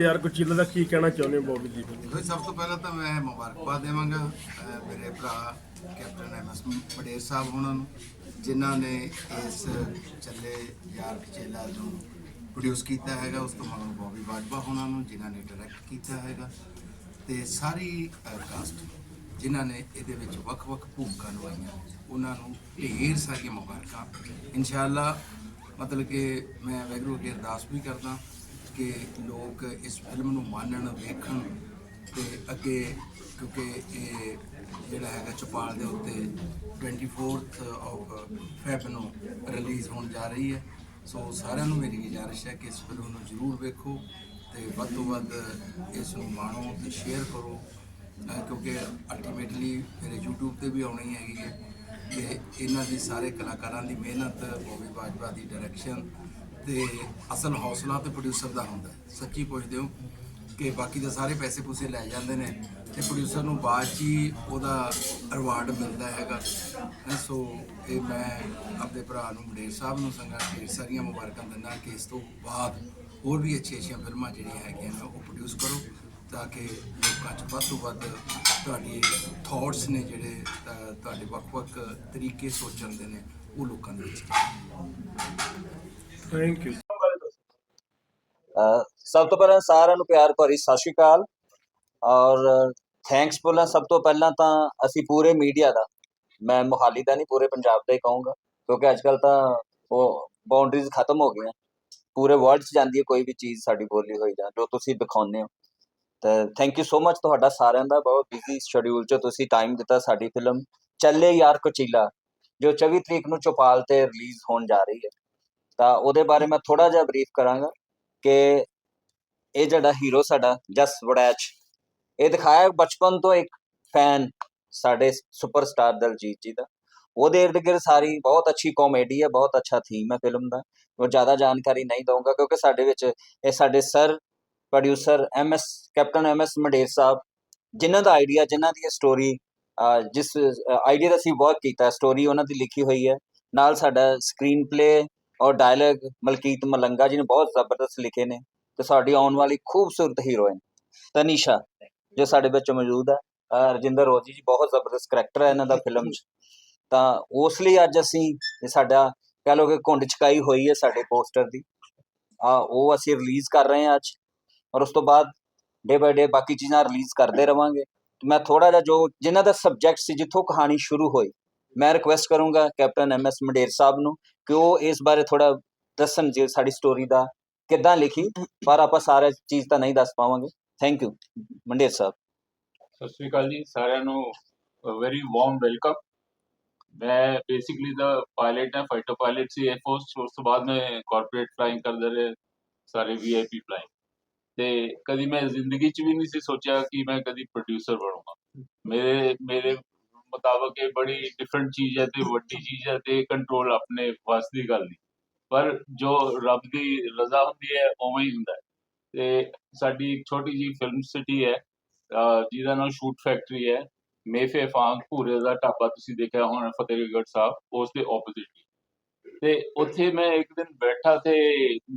ਯਾਰ ਕੁਚੀਲਾ ਦਾ ਕੀ ਕਹਿਣਾ ਚਾਹੁੰਦੇ ਹੋ ਬੋਬੀ ਜੀ? ਦੋਸਤੋ ਸਭ ਤੋਂ ਪਹਿਲਾਂ ਤਾਂ ਮੈਂ ਮੁਬਾਰਕਬਾਦ ਦੇਵਾਂਗਾ, ਅਹ ਮੇਰੇ ਭਰਾ ਕੈਪਟਨ ਐਮਐਸ ਪਟੇਲ ਸਾਹਿਬ ਉਹਨਾਂ ਨੂੰ, ਜਿਨ੍ਹਾਂ ਨੇ ਇਸ ਚੱਲੇ ਯਾਰ ਕਚੇਲਾ ਨੂੰ ਪ੍ਰੋਡਿਊਸ ਕੀਤਾ ਹੈਗਾ, ਉਸ ਤੋਂ ਮਗਰੋਂ ਬੋਬੀ ਬਾਜਵਾ ਉਹਨਾਂ ਨੂੰ, ਜਿਨ੍ਹਾਂ ਨੇ ਡਾਇਰੈਕਟ ਕੀਤਾ ਹੈਗਾ, ਤੇ ਸਾਰੀ ਕਾਸਟ ਜਿਨ੍ਹਾਂ ਨੇ ਇਹਦੇ ਵਿੱਚ ਵੱਖ-ਵੱਖ ਭੂਮਿਕਾ ਨਿਭਾਈਆਂ, ਉਹਨਾਂ ਨੂੰ ਢੇਰ ਸਾਰੀਆਂ ਮੁਬਾਰਕਾਂ। ਇਨਸ਼ਾਅੱਲਾ, ਮਤਲਬ ਕਿ ਮੈਂ ਵੈਗਰੂ ਅੱਗੇ ਅਰਦਾਸ ਵੀ ਕਰਦਾ ਕਿ ਲੋਕ ਇਸ ਫਿਲਮ ਨੂੰ ਮਾਣਨ ਵੇਖਣ ਤੇ ਅੱਗੇ ਕਿਉਂਕਿ ਇਹ ਜਿਹੜਾ ਹੈਗਾ ਚਪਾਲ ਦੇ ਉੱਤੇ 24th ਆਫ ਫੈਬ ਨੂੰ ਰਿਲੀਜ਼ ਹੋਣ ਜਾ ਰਹੀ ਹੈ। ਸੋ ਸਾਰਿਆਂ ਨੂੰ ਮੇਰੀ ਗੁਜ਼ਾਰਿਸ਼ ਹੈ ਕਿ ਇਸ ਫਿਲਮ ਨੂੰ ਜ਼ਰੂਰ ਵੇਖੋ ਤੇ ਵੱਧ ਤੋਂ ਵੱਧ ਇਸ ਨੂੰ ਮਾਣੋ ਤੇ ਸ਼ੇਅਰ ਕਰੋ। ਕਿਉਂਕਿ ਅਲਟੀਮੇਟਲੀ ਮੇਰੇ YouTube ਤੇ ਵੀ ਆਉਣੀ ਹੈਗੀ ਹੈ। ਤੇ ਇਹਨਾਂ ਦੀ ਸਾਰੇ ਕਲਾਕਾਰਾਂ ਦੀ ਮਿਹਨਤ ਬੋਬੀ ਬਾਜਵਾ ਦੀ ਡਾਇਰੈਕਸ਼ਨ ਤੇ ਅਸਲ ਹੌਸਲਾ ਤੇ ਪ੍ਰੋਡਿਊਸਰ ਦਾ ਹੁੰਦਾ ਸੱਚੀ ਪੁੱਛਦੇ ਹੋ ਕਿ ਬਾਕੀ ਤਾਂ ਸਾਰੇ ਪੈਸੇ ਪੂਸੇ ਲੈ ਜਾਂਦੇ ਨੇ ਤੇ ਪ੍ਰੋਡਿਊਸਰ ਨੂੰ ਬਾਅਦ 'ਚ ਹੀ ਉਹਦਾ ਰਿਵਾਰਡ ਮਿਲਦਾ ਹੈਗਾ। ਹੈਂ, ਸੋ ਇਹ ਮੈਂ ਆਪਣੇ ਭਰਾ ਨੂੰ ਮਡੇਰ ਸਾਹਿਬ ਨੂੰ ਸੰਗਾਂ ਢੇਰ ਸਾਰੀਆਂ ਮੁਬਾਰਕਾਂ ਦਿੰਦਾ ਕਿ ਇਸ ਤੋਂ ਬਾਅਦ ਹੋਰ ਵੀ ਅੱਛੀਆਂ ਅੱਛੀਆਂ ਫਿਲਮਾਂ ਜਿਹੜੀਆਂ ਹੈਗੀਆਂ ਨੇ ਉਹ ਪ੍ਰੋਡਿਊਸ ਕਰੋ ਤਾਂ ਕਿ ਲੋਕਾਂ 'ਚ ਵੱਧ ਤੋਂ ਵੱਧ ਤੁਹਾਡੀ ਥਾਟਸ ਨੇ ਜਿਹੜੇ ਤੁਹਾਡੇ ਵੱਖ-ਵੱਖ ਤਰੀਕੇ ਸੋਚਣ ਦੇ ਨੇ ਉਹ ਲੋਕਾਂ ਦੇ ਵਿੱਚ। ਥੈਂਕ ਯੂ ਸਭ ਤੋਂ ਪਹਿਲਾਂ ਸਾਰਿਆਂ ਨੂੰ ਪਿਆਰ ਭਰੀ ਸਤਿ ਸ਼੍ਰੀ ਅਕਾਲ। ਔਰ ਥੈਂਕਸ ਬੋਲਾਂ ਸਭ ਤੋਂ ਪਹਿਲਾਂ ਤਾਂ ਅਸੀਂ ਪੂਰੇ ਮੀਡੀਆ ਦਾ, ਮੈਂ ਮੁਹਾਲੀ ਦਾ ਨਹੀਂ, ਪੂਰੇ ਪੰਜਾਬ ਦਾ ਹੀ ਕਹੂੰਗਾ, ਕਿਉਂਕਿ ਅੱਜ ਕੱਲ ਤਾਂ ਉਹ ਬਾਉਂਡਰੀਜ਼ ਖਤਮ ਹੋ ਗਈਆਂ। ਪੂਰੇ ਵਰਲਡ 'ਚ ਜਾਂਦੀ ਹੈ ਕੋਈ ਵੀ ਚੀਜ਼ ਸਾਡੀ ਬੋਲੀ ਹੋਈ ਜਾਂ ਜੋ ਤੁਸੀਂ ਦਿਖਾਉਂਦੇ ਹੋ। ਤਾਂ ਥੈਂਕ ਯੂ ਸੋ ਮਚ ਤੁਹਾਡਾ ਸਾਰਿਆਂ ਦਾ, ਬਹੁਤ ਬਿਜ਼ੀ ਸ਼ਡਿਊਲ 'ਚ ਤੁਸੀਂ ਟਾਈਮ ਦਿੱਤਾ ਸਾਡੀ ਫਿਲਮ ਚੱਲੇ ਯਾਰ ਕੁਚੀਲਾ, ਜੋ 24 ਤਰੀਕ ਨੂੰ ਚੌਪਾਲ ਤੇ ਰਿਲੀਜ਼ ਹੋਣ ਜਾ ਰਹੀ ਹੈ। ਤਾਂ ਉਹਦੇ ਬਾਰੇ ਮੈਂ ਥੋੜਾ ਜਿਹਾ ਬਰੀਫ ਕਰਾਂਗਾ ਕਿ ਇਹ ਜਿਹੜਾ ਹੀਰੋ ਸਾਡਾ ਜਸ ਵੜੈਚ, ਇਹ ਦਿਖਾਇਆ ਬਚਪਨ ਤੋਂ ਇੱਕ ਫੈਨ ਸਾਡੇ ਸੁਪਰਸਟਾਰ ਦਲਜੀਤ ਜੀ ਦਾ। ਉਹਦੇ ਇਰਦ ਗਿਰਦ ਸਾਰੀ ਬਹੁਤ ਅੱਛੀ ਕਾਮੇਡੀ ਹੈ, ਬਹੁਤ ਅੱਛਾ ਥੀਮ ਹੈ ਫਿਲਮ ਦਾ। ਉਹ ਜ਼ਿਆਦਾ ਜਾਣਕਾਰੀ ਨਹੀਂ ਦਊਂਗਾ ਕਿਉਂਕਿ ਸਾਡੇ ਵਿੱਚ ਇਹ ਸਾਡੇ sir producer M S captain M S Mander Sahib, ਜਿਨ੍ਹਾਂ ਦਾ ਆਈਡੀਆ ਜਿਨ੍ਹਾਂ ਦੀ ਸਟੋਰੀ ਜਿਸ ਆਈਡੀਆ ਦਾ ਅਸੀਂ ਵਰਕ ਕੀਤਾ ਸਟੋਰੀ ਉਹਨਾਂ ਦੀ ਲਿਖੀ ਹੋਈ ਹੈ। ਨਾਲ ਸਾਡਾ ਸਕਰੀਨ ਪਲੇ ਔਰ ਡਾਇਲੌਗ ਮਲਕੀਤ ਮਲੰਗਾ ਜੀ ਨੇ ਬਹੁਤ ਜ਼ਬਰਦਸਤ ਲਿਖੇ ਨੇ ਤੇ ਸਾਡੀ ਆਉਣ ਵਾਲੀ ਖੂਬਸੂਰਤ ਹੀਰੋਇਨ ਤਨੀਸ਼ਾ, ਜੋ ਸਾਡੇ ਵਿੱਚ ਮੌਜੂਦ ਹੈ। ਰਜਿੰਦਰ ਰੋਜੀ ਜੀ ਬਹੁਤ ਜ਼ਬਰਦਸਤ ਕਰੈਕਟਰ ਹੈ ਇਹਨਾਂ ਦਾ ਫਿਲਮ 'ਚ। ਤਾਂ ਉਸ ਲਈ ਅੱਜ ਅਸੀਂ ਸਾਡਾ ਕਹ ਲਓ ਕਿ ਘੁੰਡ ਚਕਾਈ ਹੋਈ ਹੈ ਸਾਡੇ ਪੋਸਟਰ ਦੀ। ਆ ਉਹ ਅਸੀਂ ਰਿਲੀਜ਼ ਕਰ ਰਹੇ ਹਾਂ ਅੱਜ ਔਰ ਉਸ ਤੋਂ ਬਾਅਦ ਡੇ ਬਾਈ ਡੇ ਬਾਕੀ ਚੀਜ਼ਾਂ ਰਿਲੀਜ਼ ਕਰਦੇ ਰਵਾਂਗੇ। ਮੈਂ ਥੋੜਾ ਜਿਹਾ ਜੋ ਜਿਨ੍ਹਾਂ ਦਾ ਸਬਜੈਕਟ ਸੀ, ਜਿੱਥੋਂ ਕਹਾਣੀ ਸ਼ੁਰੂ ਹੋਈ, ਮੈਂ ਰਿਕੁਐਸਟ ਕਰੂੰਗਾ captain M S Mander Sahib ਨੂੰ ਕਿ ਉਹ ਇਸ ਬਾਰੇ ਥੋੜਾ ਦੱਸਣ ਜੀ ਸਾਡੀ ਸਟੋਰੀ ਦਾ ਕਿੱਦਾਂ ਲਿਖੀ, ਪਰ ਆਪਾਂ ਸਾਰਾ ਚੀਜ਼ ਤਾਂ ਨਹੀਂ ਦੱਸ ਪਾਵਾਂਗੇ। Thank you Mander Sahib. ਸਤਿ ਸ਼੍ਰੀ ਅਕਾਲ ਜੀ, ਸਾਰਿਆਂ ਨੂੰ ਵੈਰੀ ਵਾਰਮ ਵੈਲਕਮ ਮੈਂ ਬੇਸਿਕਲੀ ਦਾ ਪਾਇਲਟ ਹਾਂ ਫਾਈਟਰ ਪਾਇਲਟ ਸੀ 에ਅਰਫੋਰਸ ਉਸ ਤੋਂ ਬਾਅਦ ਮੈਂ ਕਾਰਪੋਰੇਟ ਫਲਾਈਂਗ ਕਰਦਾ ਰਿਹਾ, ਸਾਰੇ ਵੀਆਈਪੀ ਫਲਾਈਂਗ ਤੇ ਕਦੀ ਮੈਂ ਜ਼ਿੰਦਗੀ 'ਚ ਵੀ ਨਹੀਂ ਸੀ ਸੋਚਿਆ ਕਿ ਮੈਂ ਕਦੀ ਪ੍ਰੋਡਿਊਸਰ ਬਣੂੰਗਾ। ਮੇਰੇ ਮੇਰੇ ਮੁਤਾਬਕ ਇਹ ਬੜੀ ਡਿਫਰੈਂਟ ਚੀਜ਼ ਹੈ ਤੇ ਵੱਡੀ ਚੀਜ਼ ਹੈ ਤੇ ਕੰਟਰੋਲ ਆਪਣੇ ਵੱਸ ਦੀ ਗੱਲ ਨਹੀਂ। ਪਰ ਜੋ ਰੱਬ ਦੀ ਰਜ਼ਾ ਹੁੰਦੀ ਹੈ, ਉਵੇਂ ਹੀ ਹੁੰਦਾ ਹੈ। ਤੇ ਸਾਡੀ ਇੱਕ ਛੋਟੀ ਜੀ ਫਿਲਮ ਸਿਟੀ ਹੈ ਜਿਹਦਾ ਨਾਮ ਸ਼ੂਟ ਫੈਕਟਰੀ ਹੈ। ਮੇਫੇ ਫਾਂਗ ਭੂਰੇ ਦਾ ਢਾਬਾ ਤੁਸੀਂ ਦੇਖਿਆ ਹੋਣਾ, ਫਤਿਹਗੜ੍ਹ ਸਾਹਿਬ, ਉਸ ਦੇ ਆਪੋਜ਼ਿਟ ਤੇ ਉੱਥੇ ਮੈਂ ਇੱਕ ਦਿਨ ਬੈਠਾ ਤੇ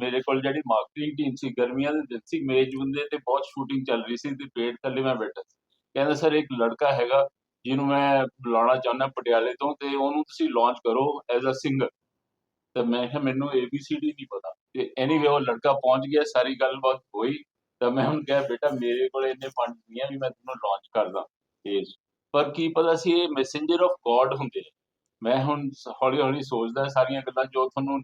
ਮੇਰੇ ਕੋਲ ਜਿਹੜੀ ਮਾਰਕੀਟਿੰਗ ਟੀਮ ਸੀ, ਗਰਮੀਆਂ ਦੇ ਦਿਨ ਸੀ, ਮੇਜ ਬੰਦੇ ਤੇ ਬਹੁਤ ਸ਼ੂਟਿੰਗ ਚੱਲ ਰਹੀ ਸੀ ਤੇ ਪੇੜ ਥੱਲੇ ਮੈਂ ਬੈਠਾ ਕਹਿੰਦਾ, ਸਰ, ਇੱਕ ਲੜਕਾ ਹੈਗਾ ਜਿਹਨੂੰ ਮੈਂ ਬੁਲਾਉਣਾ ਚਾਹੁੰਦਾ ਪਟਿਆਲੇ ਤੋਂ ਤੇ ਉਹਨੂੰ ਤੁਸੀਂ ਲਾਂਚ ਕਰੋ ਐਜ਼ ਅ ਸਿੰਗਰ ਤੇ ਮੈਂ ਕਿਹਾ ਮੈਨੂੰ ਏਬੀਸੀਡੀ ਨਹੀਂ ਪਤਾ। ਤੇ ਐਨੀਵੇ ਉਹ ਲੜਕਾ ਪਹੁੰਚ ਗਿਆ, ਸਾਰੀ ਗੱਲਬਾਤ ਹੋਈ। ਤਾਂ ਮੈਂ ਹੁਣ ਕਿਹਾ, ਬੇਟਾ ਮੇਰੇ ਕੋਲ ਇੰਨੇ ਫੰਡ ਨਹੀਂ ਆ ਵੀ ਮੈਂ ਤੈਨੂੰ ਲਾਂਚ ਕਰਦਾ ਪੇਜ ਪਰ ਕੀ ਪਤਾ ਸੀ ਇਹ ਮੈਸੇਂਜਰ ਆਫ ਗੋਡ ਹੁੰਦੇ ਨੇ। ਮੈਂ ਹੁਣ ਹੌਲੀ ਹੌਲੀ ਸੋਚਦਾ, ਸਾਰੀਆਂ ਗੱਲਾਂ ਜੋ ਤੁਹਾਨੂੰ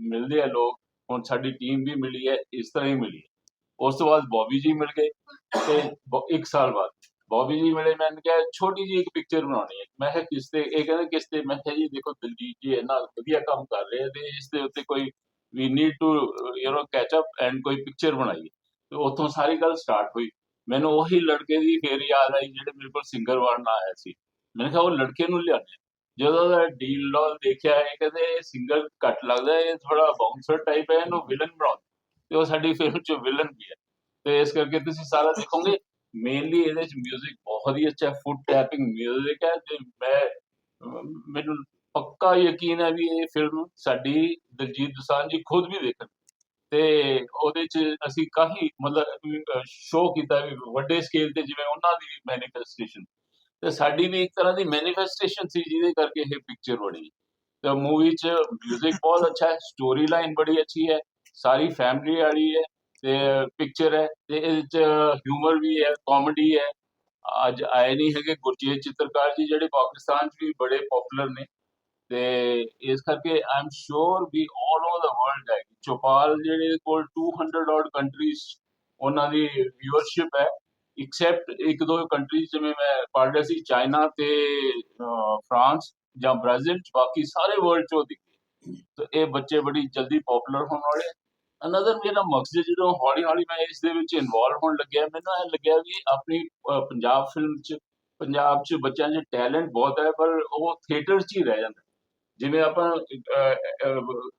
ਮਿਲਦੇ ਆ ਲੋਕ, ਹੁਣ ਸਾਡੀ ਟੀਮ ਵੀ ਮਿਲੀ ਹੈ, ਇਸ ਤਰ੍ਹਾਂ ਹੀ ਮਿਲੀ ਹੈ। ਉਸ ਤੋਂ ਬਾਅਦ ਬੌਬੀ ਜੀ ਮਿਲ ਗਏ ਤੇ ਬ- ਇੱਕ ਸਾਲ ਬਾਅਦ। ਬੌਬੀ ਜੀ ਮਿਲੇ ਮੈਂ ਕਿਹਾ ਛੋਟੀ ਜੀ ਇੱਕ ਪਿਕਚਰ ਬਣਾਉਣੀ ਹੈ। ਮੈਂ ਕਿਹਾ ਕਿਸ ਤੇ, ਇਹ ਕਹਿੰਦੇ ਕਿਸ ਤੇ? ਮੈਂ ਕਿਹਾ ਜੀ ਦੇਖੋ ਦਿਲਜੀਤ ਜੀ ਇੰਨਾ ਵਧੀਆ ਕੰਮ ਕਰ ਰਹੇ ਤੇ ਇਸ ਦੇ ਉੱਤੇ ਕੋਈ ਵੀ need to you know catch up and ਕੋਈ ਪਿਕਚਰ ਬਣਾਈਏ। ਤੇ ਉੱਥੋਂ ਸਾਰੀ ਗੱਲ ਸਟਾਰਟ ਹੋਈ। ਮੈਨੂੰ ਉਹੀ ਲੜਕੇ ਦੀ ਫੇਰ ਯਾਦ ਆਈ ਜਿਹੜੇ ਮੇਰੇ ਕੋਲ ਸਿੰਗਰ ਬਣਨ ਆਇਆ ਸੀ। ਮੈਂ ਕਿਹਾ ਉਹ ਲੜਕੇ ਨੂੰ ਲਿਆਣੇ ਜਦੋਂ ਦਾ ਡੀਲ ਡੋਲ ਦੇਖਿਆ, ਇਹ ਕਹਿੰਦੇ ਇਹ ਸਿੰਗਰ ਘੱਟ ਲੱਗਦਾ, ਇਹ ਥੋੜਾ ਬਾਉਂਸਰ ਟਾਈਪ ਹੈ, ਇਹਨੂੰ ਵਿਲਨ ਬਣਾਓ ਤੇ ਉਹ ਸਾਡੀ ਫਿਲਮ ਚ ਵਿਲਨ ਵੀ ਹੈ। ਤੇ ਇਸ ਕਰਕੇ ਤੁਸੀਂ ਸਾਰਾ ਦੇਖੋਗੇ ਮੇਨਲੀ ਇਹਦੇ ਚ 뮤직 ਬਹੁਤ ਹੀ ਅੱਛਾ ਫੁੱਟ ਟੈਪਿੰਗ 뮤직 ਹੈ ਤੇ ਮੈਂ ਅਮ, ਮੈਨੂੰ ਪੱਕਾ ਯਕੀਨ ਹੈ ਵੀ ਇਹ ਫਿਲਮ ਸਾਡੀ ਦਲਜੀਤ ਦੋਸਾਂਝ ਜੀ ਖੁਦ ਵੀ ਦੇਖਣ ਤੇ ਉਹਦੇ ਚ ਅਸੀਂ ਕਾਫੀ ਮਤਲਬ ਸ਼ੋਅ ਕੀਤਾ ਵੀ ਵੱਡੇ ਸਕੇਲ ਤੇ ਜਿਵੇਂ ਉਹਨਾਂ ਦੀ ਮੈਨੀਫੈਸਟੇਸ਼ਨ ਤੇ ਸਾਡੀ ਵੀ ਇੱਕ ਤਰ੍ਹਾਂ ਦੀ ਮੈਨੀਫੈਸਟੇਸ਼ਨ ਸੀ ਜਿਹਦੇ ਕਰਕੇ ਇਹ ਪਿਕਚਰ ਬਣੀ ਤੇ ਮੂਵੀ ਚ 뮤직 ਬਹੁਤ ਅੱਛਾ ਹੈ ਸਟੋਰੀ ਲਾਈਨ ਬੜੀ ਅੱਛੀ ਹੈ ਸਾਰੀ ਫੈਮਿਲੀ ਵਾਲੀ ਹੈ ਤੇ ਪਿਕਚਰ ਹੈ ਤੇ ਇਹਦੇ ਚ ਹਿਊਮਰ ਵੀ ਹੈ ਕਾਮੇਡੀ ਹੈ। ਅੱਜ ਆਏ ਨਹੀਂ ਹੈਗੇ ਗੁਰਜੀਤ ਚਿੱਤਰਕਾਰ ਜੀ ਜਿਹੜੇ ਪਾਕਿਸਤਾਨ 'ਚ ਵੀ ਬੜੇ ਪਪੂਲਰ ਨੇ ਤੇ ਇਸ ਕਰਕੇ I am sure we 올 over the world ਹੈ। ਚੋਪਾਲ ਜਿਹੜੇ ਕੋਲ 200 ਔਡ ਕੰਟਰੀਜ਼ ਉਹਨਾਂ ਦੀ ਵਿਊਅਰਸ਼ਿਪ ਹੈ। ਐਕਸੈਪਟ ਇੱਕ ਦੋ ਕੰਟਰੀਜ਼ ਜਿਵੇਂ ਮੈਂ ਪੜ੍ਹ ਰਿਹਾ ਸੀ ਚਾਈਨਾ ਤੇ ਫਰਾਂਸ ਜਾਂ ਬ੍ਰਾਜ਼ੀਲ ਬਾਕੀ ਸਾਰੇ ਵਰਲਡ 'ਚ ਉਹ ਦਿਖੇ। ਤੇ ਇਹ ਬੱਚੇ ਬੜੀ ਜਲਦੀ ਪਪੂਲਰ ਹੋਣ ਵਾਲੇ। ਅਨਦਰ ਮੇਰਾ ਮਕਸਦ ਜਦੋਂ ਹੌਲੀ ਹੌਲੀ ਮੈਂ ਇਸ ਦੇ ਵਿੱਚ ਇਨਵੋਲਵ ਹੋਣ ਲੱਗਿਆ ਮੈਨੂੰ ਇਹ ਲੱਗਿਆ ਵੀ ਆਪਣੀ ਪੰਜਾਬ ਫਿਲਮ ਚ ਪੰਜਾਬ ਚ ਬੱਚਿਆਂ 'ਚ ਟੈਲੈਂਟ ਬਹੁਤ ਹੈ ਪਰ ਉਹ ਥੀਏਟਰ 'ਚ ਹੀ ਰਹਿ ਜਾਂਦਾ। ਜਿਵੇਂ ਆਪਾਂ